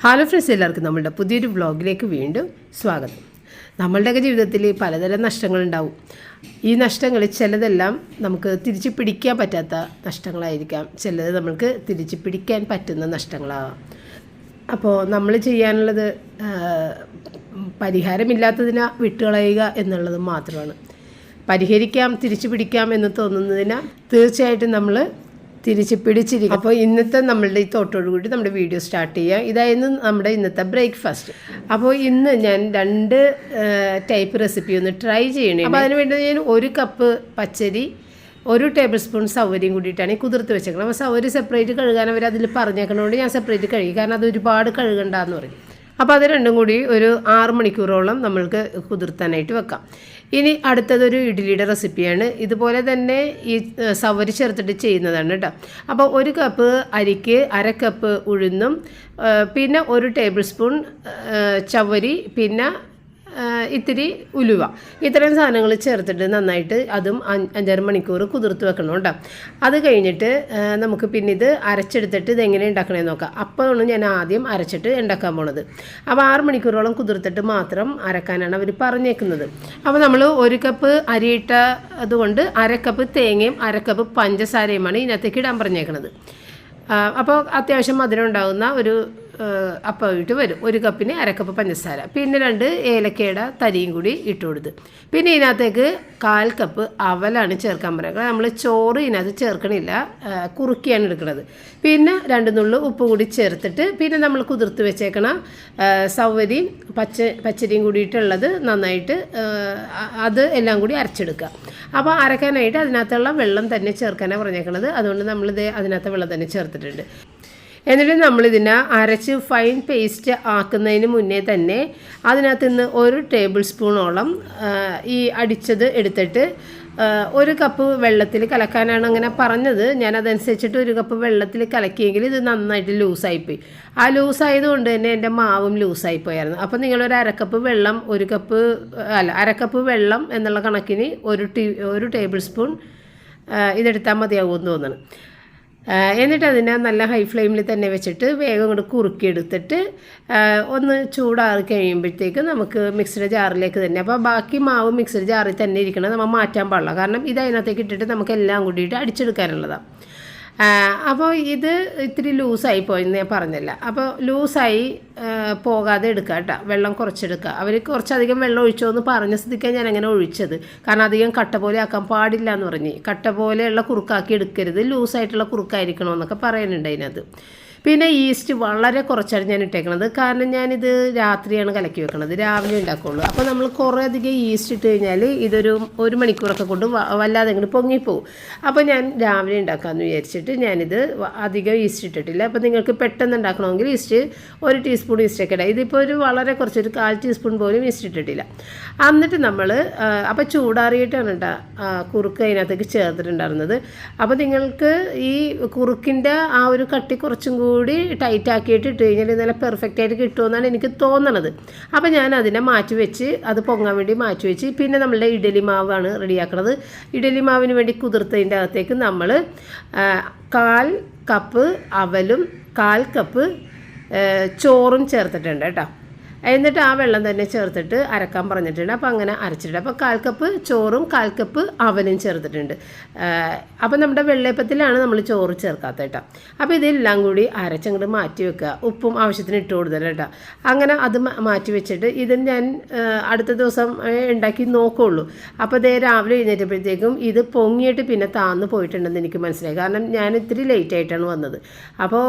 Hello friends എല്ലാവർക്കും നമ്മളുടെ പുതിയൊരു വ്ളോഗിലേക്ക് വീണ്ടും സ്വാഗതം. നമ്മളുടെയൊക്കെ ജീവിതത്തിൽ പലതരം നഷ്ടങ്ങളുണ്ടാവും. ഈ നഷ്ടങ്ങൾ ചിലതെല്ലാം നമുക്ക് തിരിച്ചു പിടിക്കാൻ പറ്റാത്ത നഷ്ടങ്ങളായിരിക്കാം. ചിലത് നമ്മൾക്ക് തിരിച്ചു പിടിക്കാൻ പറ്റുന്ന നഷ്ടങ്ങളാവാം. അപ്പോൾ നമ്മൾ ചെയ്യാനുള്ളത് പരിഹാരമില്ലാത്തതിനെ വിട്ടുകളയുക എന്നുള്ളത് മാത്രമാണ്. പരിഹരിക്കാം തിരിച്ചു പിടിക്കാം എന്ന് തോന്നുന്നതിന് തീർച്ചയായിട്ടും നമ്മൾ തിരിച്ച് പിടിച്ചിരിക്കും. അപ്പോൾ ഇന്നത്തെ നമ്മളുടെ ഈ തോട്ടോട് കൂടി നമ്മുടെ വീഡിയോ സ്റ്റാർട്ട് ചെയ്യാം. ഇതായിരുന്നു നമ്മുടെ ഇന്നത്തെ ബ്രേക്ക്ഫാസ്റ്റ്. അപ്പോൾ ഇന്ന് ഞാൻ രണ്ട് ടൈപ്പ് റെസിപ്പി ഒന്ന് ട്രൈ ചെയ്യണേ. അപ്പോൾ അതിന് വേണ്ടി ഞാൻ ഒരു കപ്പ് പച്ചരി ഒരു ടേബിൾ സ്പൂൺ സൗകര്യം കൂടിയിട്ടാണ് ഈ കുതിർത്ത് വെച്ചേക്കുന്നത് അപ്പോൾ സൗകര്യം സെപ്പറേറ്റ് കഴുകാൻ അവർ അതിൽ പറഞ്ഞേക്കണോണ്ട് ഞാൻ സെപ്പറേറ്റ് കഴുകി. കാരണം അത് ഒരുപാട് കഴുകണ്ടെന്ന് പറയും. അപ്പോൾ അത് രണ്ടും കൂടി ഒരു ആറ് മണിക്കൂറോളം നമ്മൾക്ക് കുതിർത്താനായിട്ട് വെക്കാം. ഇനി അടുത്തതൊരു ഇഡ്ഡലിയുടെ റെസിപ്പിയാണ്. ഇതുപോലെ തന്നെ ഈ സവരി ചേർത്തിട്ട് ചെയ്യുന്നതാണ് കേട്ടോ. അപ്പോൾ ഒരു കപ്പ് അരിക്ക് അര കപ്പ് ഉഴുന്നും പിന്നെ ഒരു ടേബിൾ സ്പൂൺ ചവരി പിന്നെ ഇത്തിരി ഉലുവ. ഇത്രയും സാധനങ്ങൾ ചേർത്തിട്ട് നന്നായിട്ട് അതും അഞ്ചര മണിക്കൂർ കുതിർത്ത് വെക്കണം കേട്ടോ. അത് കഴിഞ്ഞിട്ട് നമുക്ക് പിന്നെ ഇത് അരച്ചെടുത്തിട്ട് ഇത് എങ്ങനെ ഉണ്ടാക്കണമെന്ന് നോക്കാം. അപ്പോഴാണ് ഞാൻ ആദ്യം അരച്ചിട്ട് ഉണ്ടാക്കാൻ പോണത്. അപ്പോൾ ആറ് മണിക്കൂറോളം കുതിർത്തിട്ട് മാത്രം അരക്കാനാണ് അവർ പറഞ്ഞേക്കുന്നത്. അപ്പോൾ നമ്മൾ ഒരു കപ്പ് അരിയിട്ട അതുകൊണ്ട് അര കപ്പ് തേങ്ങയും അര കപ്പ് പഞ്ചസാരയുമാണ് ഇതിനകത്തേക്ക് ഇടാൻ പറഞ്ഞേക്കുന്നത് അപ്പോൾ അത്യാവശ്യം മധുരം ഉണ്ടാകുന്ന ഒരു അപ്പമായിട്ട് വരും. ഒരു കപ്പിന് അരക്കപ്പ് പഞ്ചസാര. പിന്നെ രണ്ട് ഏലക്കയുടെ തരിയും കൂടി ഇട്ട് കൊടുത്ത്. പിന്നെ ഇതിനകത്തേക്ക് കാൽ കപ്പ് അവലാണ് ചേർക്കാൻ പറയുന്നത്. നമ്മൾ ചോറ് ഇതിനകത്ത് ചേർക്കണില്ല. കുറുക്കിയാണ് എടുക്കുന്നത് പിന്നെ രണ്ട് നുള്ളു ഉപ്പ് കൂടി ചേർത്തിട്ട് പിന്നെ നമ്മൾ കുതിർത്ത് വെച്ചേക്കണം സൗവരിയും പച്ച പച്ചരിയും കൂടിയിട്ടുള്ളത് നന്നായിട്ട് അത് എല്ലാം കൂടി അരച്ചെടുക്കുക. അപ്പോൾ അരക്കാനായിട്ട് അതിനകത്തുള്ള വെള്ളം തന്നെ ചേർക്കാനാണ് പറഞ്ഞേക്കുന്നത് അതുകൊണ്ട് നമ്മളിത് അതിനകത്ത് വെള്ളം തന്നെ ചേർത്തിട്ടുണ്ട്. എന്നിട്ട് നമ്മളിതിനെ അരച്ച് ഫൈൻ പേസ്റ്റ് ആക്കുന്നതിന് മുന്നേ തന്നെ അതിനകത്ത് നിന്ന് ഒരു ടേബിൾ സ്പൂണോളം ഈ അടിച്ചത് എടുത്തിട്ട് ഒരു കപ്പ് വെള്ളത്തിൽ കലക്കാനാണ് അങ്ങനെ പറഞ്ഞത്. ഞാൻ അതനുസരിച്ചിട്ട് ഒരു കപ്പ് വെള്ളത്തിൽ കലക്കിയെങ്കിൽ ഇത് നന്നായിട്ട് ലൂസായിപ്പോയി. ആ ലൂസായതുകൊണ്ട് തന്നെ എന്റെ മാവും ലൂസായി പോയായിരുന്നു അപ്പോൾ നിങ്ങളൊരു അരക്കപ്പ് വെള്ളം ഒരു കപ്പ് അല്ല അരക്കപ്പ് വെള്ളം എന്നുള്ള കണക്കിന് ഒരു ടീ ഒരു ടേബിൾ സ്പൂൺ ഇതെടുത്താൽ മതിയാകുമെന്ന് തോന്നുന്നു. എന്നിട്ട് അതിനെ നല്ല ഹൈ ഫ്ലെയിമിൽ തന്നെ വെച്ചിട്ട് വേഗം കൊണ്ട് കുറുക്കിയെടുത്തിട്ട് ഒന്ന് ചൂടാറി കഴിയുമ്പോഴത്തേക്ക് നമുക്ക് മിക്സിയുടെ ജാറിലേക്ക് തന്നെ. അപ്പോൾ ബാക്കി മാവ് മിക്സിയുടെ ജാറിൽ തന്നെ ഇരിക്കണം നമ്മൾ മാറ്റാൻ പാടില്ല. കാരണം ഇത് അതിനകത്തേക്ക് ഇട്ടിട്ട് നമുക്ക് എല്ലാം കൂടിയിട്ട് അടിച്ചെടുക്കാനുള്ളതാണ് അപ്പോൾ ഇത് ഇത്തിരി ലൂസായി പോയി ഞാൻ പറഞ്ഞില്ല. അപ്പോൾ ലൂസായി പോകാതെ എടുക്കുക കേട്ടോ. വെള്ളം കുറച്ചെടുക്കുക. അവർ കുറച്ചധികം വെള്ളം ഒഴിച്ചോ എന്ന് പറഞ്ഞ സ്ഥിതിക്കാൻ ഞാൻ അങ്ങനെ ഒഴിച്ചത്. കാരണം അധികം കട്ട പോലെ ആക്കാൻ പാടില്ല എന്ന് പറഞ്ഞ്. കട്ട പോലെയുള്ള കുറുക്കാക്കി എടുക്കരുത്. ലൂസായിട്ടുള്ള കുറുക്കായിരിക്കണമെന്നൊക്കെ പറയുന്നുണ്ട് അതിനകത്ത്. പിന്നെ ഈസ്റ്റ് വളരെ കുറച്ചാണ് ഞാൻ ഇട്ടേക്കണത്. കാരണം ഞാനിത് രാത്രിയാണ് കലക്കി വെക്കണത്. രാവിലെ ഉണ്ടാക്കുള്ളൂ. അപ്പോൾ നമ്മൾ കുറേ അധികം ഈസ്റ്റ് ഇട്ട് കഴിഞ്ഞാൽ ഇതൊരു ഒരു മണിക്കൂറൊക്കെ കൊണ്ട് വല്ലാതെ ഇങ്ങോട്ട് പൊങ്ങിപ്പോവും. അപ്പോൾ ഞാൻ രാവിലെ ഉണ്ടാക്കാമെന്ന് വിചാരിച്ചിട്ട് ഞാനിത് അധികം ഈസ്റ്റ് ഇട്ടിട്ടില്ല. അപ്പോൾ നിങ്ങൾക്ക് പെട്ടെന്ന് ഉണ്ടാക്കണമെങ്കിൽ ഈസ്റ്റ് ഒരു ടീസ്പൂൺ ഈസ്റ്റൊക്കെ ഇടാം. ഇതിപ്പോൾ ഒരു വളരെ കുറച്ച് ഒരു കാൽ ടീസ്പൂൺ പോലും ഈസ്റ്റ് ഇട്ടിട്ടില്ല. എന്നിട്ട് നമ്മൾ അപ്പോൾ ചൂടാറിയിട്ടാണ് കേട്ടോ കുറുക്ക് അതിനകത്തേക്ക് ചേർത്തിട്ടുണ്ടായിരുന്നത്. അപ്പോൾ നിങ്ങൾക്ക് ഈ കുറുക്കിന്റെ ആ ഒരു കട്ടി കുറച്ചും കൂടി ടൈറ്റ് ആക്കിയിട്ട് ഇട്ട് കഴിഞ്ഞാൽ നല്ല പെർഫെക്റ്റ് ആയിട്ട് കിട്ടുമെന്നാണ് എനിക്ക് തോന്നണത്. അപ്പോൾ ഞാൻ അതിനെ മാറ്റി വെച്ച് അത് പൊങ്ങാൻ വേണ്ടി മാറ്റി വെച്ച് പിന്നെ നമ്മളുടെ ഇഡലി മാവാണ് റെഡിയാക്കണത്. ഇഡലി മാവിന് വേണ്ടി കുതിർത്തതിന്റെ അകത്തേക്ക് നമ്മൾ കാൽ കപ്പ് അവലും കാൽ കപ്പ് ചോറും ചേർത്തിട്ടുണ്ട് കേട്ടോ. എന്നിട്ട് ആ വെള്ളം തന്നെ ചേർത്തിട്ട് അരക്കാൻ പറഞ്ഞിട്ടുണ്ട്. അപ്പോൾ അങ്ങനെ അരച്ചിട്ടുണ്ട്. അപ്പോൾ കാൽ കപ്പ് ചോറും കാൽ കപ്പ് അവലും ചേർത്തിട്ടുണ്ട് അപ്പോൾ നമ്മുടെ വെള്ളയപ്പത്തിലാണ് നമ്മൾ ചോറ് ചേർക്കാത്ത കേട്ടോ. അപ്പോൾ ഇതെല്ലാം കൂടി അരച്ചങ്ങോട്ട് മാറ്റി വെക്കുക. ഉപ്പും ആവശ്യത്തിന് ഇട്ട് കൊടുത്തല്ല കേട്ടോ. അങ്ങനെ അത് മാറ്റി വെച്ചിട്ട് ഇത് ഞാൻ അടുത്ത ദിവസം ഉണ്ടാക്കി നോക്കുള്ളൂ. അപ്പോൾ ഇതേ രാവിലെ എഴുന്നേറ്റപ്പോഴത്തേക്കും ഇത് പൊങ്ങിയിട്ട് പിന്നെ താന്ന് പോയിട്ടുണ്ടെന്ന് എനിക്ക് മനസ്സിലായി. കാരണം ഞാൻ ഇത്തിരി ലേറ്റ് ആയിട്ടാണ് വന്നത്. അപ്പോൾ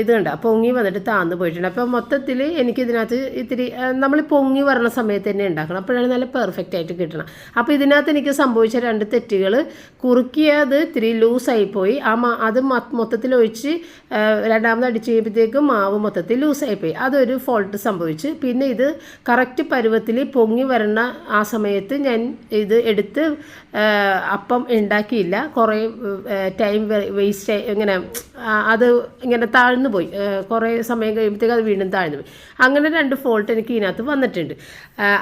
ഇത് കണ്ട? പൊങ്ങി വന്നിട്ട് താന്ന് പോയിട്ടുണ്ട്. അപ്പോൾ മൊത്തത്തിൽ എനിക്കിതിനകത്ത് ഇത്തിരി നമ്മൾ പൊങ്ങി വരണ സമയത്ത് തന്നെ ഉണ്ടാക്കണം. അപ്പോഴാണ് നല്ല പെർഫെക്റ്റ് ആയിട്ട് കിട്ടണം. അപ്പോൾ ഇതിനകത്ത് എനിക്ക് സംഭവിച്ച രണ്ട് തെറ്റുകൾ കുറുക്കിയത് ഇത്തിരി ലൂസായിപ്പോയി ആ മാ അത് മൊത്തത്തിൽ ഒഴിച്ച് രണ്ടാമത് അടിച്ച് കഴിയുമ്പോഴത്തേക്കും മാവ് മൊത്തത്തിൽ ലൂസായിപ്പോയി അതൊരു ഫോൾട്ട് സംഭവിച്ച്. പിന്നെ ഇത് കറക്റ്റ് പരുവത്തിൽ പൊങ്ങി വരണ ആ സമയത്ത് ഞാൻ ഇത് എടുത്ത് അപ്പം ഉണ്ടാക്കിയില്ല. കുറേ ടൈം വേസ്റ്റ് ഇങ്ങനെ അത് ഇങ്ങനെ താഴ്ന്നു പോയി. കുറേ സമയം കഴിയുമ്പോഴത്തേക്ക് അത് വീണ്ടും താഴ്ന്നു പോയി. അങ്ങനെ രണ്ട് ഫോൾട്ട് എനിക്ക് ഇതിനകത്ത് വന്നിട്ടുണ്ട്.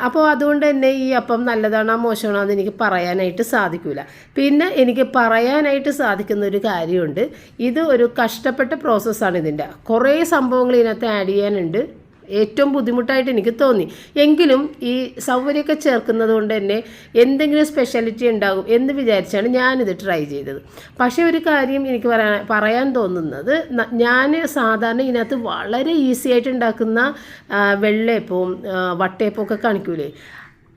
അപ്പോൾ അതുകൊണ്ട് തന്നെ ഈ അപ്പം നല്ലതാണോ മോശമാണോ എന്ന് എനിക്ക് പറയാനായിട്ട് സാധിക്കില്ല പിന്നെ എനിക്ക് പറയാനായിട്ട് സാധിക്കുന്ന ഒരു കാര്യമുണ്ട്. ഇത് ഒരു കഷ്ടപ്പെട്ട പ്രോസസ്സാണ് ഇതിന്റെ. കുറേ സംഭവങ്ങൾ ഇതിനകത്ത് ആഡ് ചെയ്യാനുണ്ട്. ഏറ്റവും ബുദ്ധിമുട്ടായിട്ട് എനിക്ക് തോന്നി. എങ്കിലും ഈ സൗകര്യമൊക്കെ ചേർക്കുന്നത് കൊണ്ട് തന്നെ എന്തെങ്കിലും സ്പെഷ്യാലിറ്റി ഉണ്ടാകും എന്ന് വിചാരിച്ചാണ് ഞാനിത് ട്രൈ ചെയ്തത്. പക്ഷേ ഒരു കാര്യം എനിക്ക് പറയാൻ പറയാൻ തോന്നുന്നത് ഞാൻ സാധാരണ ഇതിനകത്ത് വളരെ ഈസി ആയിട്ട് ഉണ്ടാക്കുന്ന വെള്ളയപ്പവും വട്ടയപ്പവും ഒക്കെ കാണിക്കൂലേ?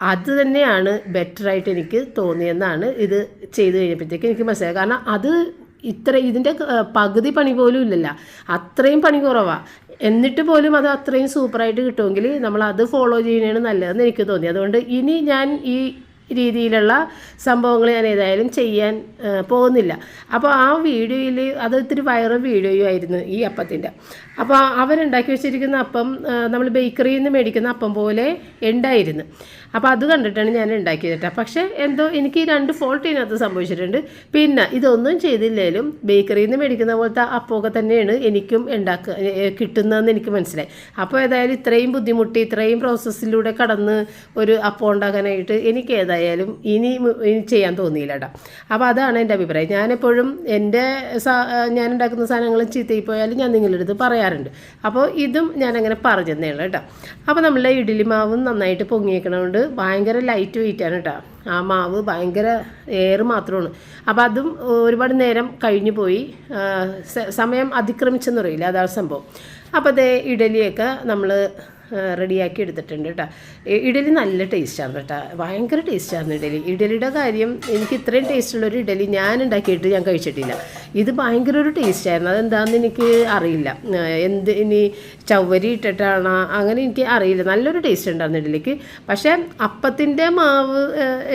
അത് തന്നെയാണ് ബെറ്ററായിട്ട് എനിക്ക് തോന്നിയെന്നാണ് ഇത് ചെയ്ത് കഴിഞ്ഞപ്പോഴത്തേക്ക് എനിക്ക് മനസ്സിലായത്. കാരണം അത് ഇത്ര ഇതിന്റെ പകുതി പണി പോലും ഇല്ലല്ല. അത്രയും പണി കുറവാണ് എന്നിട്ട് പോലും അത് അത്രയും സൂപ്പറായിട്ട് കിട്ടുമെങ്കിൽ നമ്മൾ അത് ഫോളോ ചെയ്യുന്നതാണ് നല്ലതെന്ന് എനിക്ക് തോന്നി. അതുകൊണ്ട് ഇനി ഞാൻ ഈ രീതിയിലുള്ള സംഭവങ്ങൾ ഞാൻ ഏതായാലും ചെയ്യാൻ പോകുന്നില്ല. അപ്പോൾ ആ വീഡിയോയിൽ അത് ഇത്തിരി വൈറൽ വീഡിയോ ആയിരുന്നു ഈ അപ്പത്തിന്റെ അപ്പോൾ അവരുണ്ടാക്കി വെച്ചിരിക്കുന്ന അപ്പം നമ്മൾ ബേക്കറിയിൽ നിന്ന് മേടിക്കുന്ന അപ്പം പോലെ ഉണ്ടായിരുന്നു. അപ്പോൾ അത് കണ്ടിട്ടാണ് ഞാൻ ഉണ്ടാക്കിയത് കേട്ടോ പക്ഷേ എന്തോ എനിക്ക് ഈ രണ്ട് ഫോൾട്ട് ഇതിനകത്ത് സംഭവിച്ചിട്ടുണ്ട്. പിന്നെ ഇതൊന്നും ചെയ്തില്ലേലും ബേക്കറിയിൽ നിന്ന് മേടിക്കുന്ന പോലത്തെ അപ്പമൊക്കെ തന്നെയാണ് എനിക്കും ഉണ്ടാക്കുക കിട്ടുന്നതെന്ന് എനിക്ക് മനസ്സിലായി. അപ്പോൾ ഏതായാലും ഇത്രയും ബുദ്ധിമുട്ടി ഇത്രയും പ്രോസസ്സിലൂടെ കടന്ന് ഒരു അപ്പം ഉണ്ടാക്കാനായിട്ട് എനിക്ക് ഏതായാലും ഇനി ചെയ്യാൻ തോന്നിയില്ല കേട്ടോ അപ്പോൾ അതാണ് എന്റെ അഭിപ്രായം. ഞാനെപ്പോഴും എന്റെ ഞാൻ ഉണ്ടാക്കുന്ന സാധനങ്ങൾ ചീത്തയിൽ പോയാലും ഞാൻ നിങ്ങളുടെ അടുത്ത് പറയാറുണ്ട്. അപ്പോൾ ഇതും ഞാനങ്ങനെ അങ്ങനെ തന്നെയുള്ളൂ കേട്ടോ അപ്പോൾ നമ്മളെ ഇഡ്ഡലി മാവും നന്നായിട്ട് പൊങ്ങിയേക്കണതുകൊണ്ട് ഭയങ്കര ലൈറ്റ് വെയിറ്റാണ് കേട്ടോ ആ മാവ് ഭയങ്കര എയർ മാത്രമാണ്. അപ്പോൾ അതും ഒരുപാട് നേരം കഴിഞ്ഞു പോയി. സമയം അതിക്രമിച്ചെന്ന് പറയില്ല. അതാണ് സംഭവം. അപ്പോൾ അതേ ഇഡലിയൊക്കെ നമ്മൾ റെഡിയാക്കി എടുത്തിട്ടുണ്ട് കേട്ടോ ഇഡലി നല്ല ടേസ്റ്റാണ് കേട്ടോ ഭയങ്കര ടേസ്റ്റാണ് ഇഡലി. ഇഡലിയുടെ കാര്യം എനിക്ക് ഇത്രയും ടേസ്റ്റുള്ളൊരു ഇഡലി ഞാൻ ഉണ്ടാക്കിയിട്ട് ഞാൻ കഴിച്ചിട്ടില്ല. ഇത് ഭയങ്കര ഒരു ടേസ്റ്റായിരുന്നു. അതെന്താണെന്ന് എനിക്ക് അറിയില്ല. എന്ത് ഇനി ചവ്വരി ഇട്ടിട്ടാണോ? അങ്ങനെ എനിക്ക് അറിയില്ല. നല്ലൊരു ടേസ്റ്റ് ഉണ്ടായിരുന്നു ഇഡലിക്ക് പക്ഷേ അപ്പത്തിന്റെ മാവ്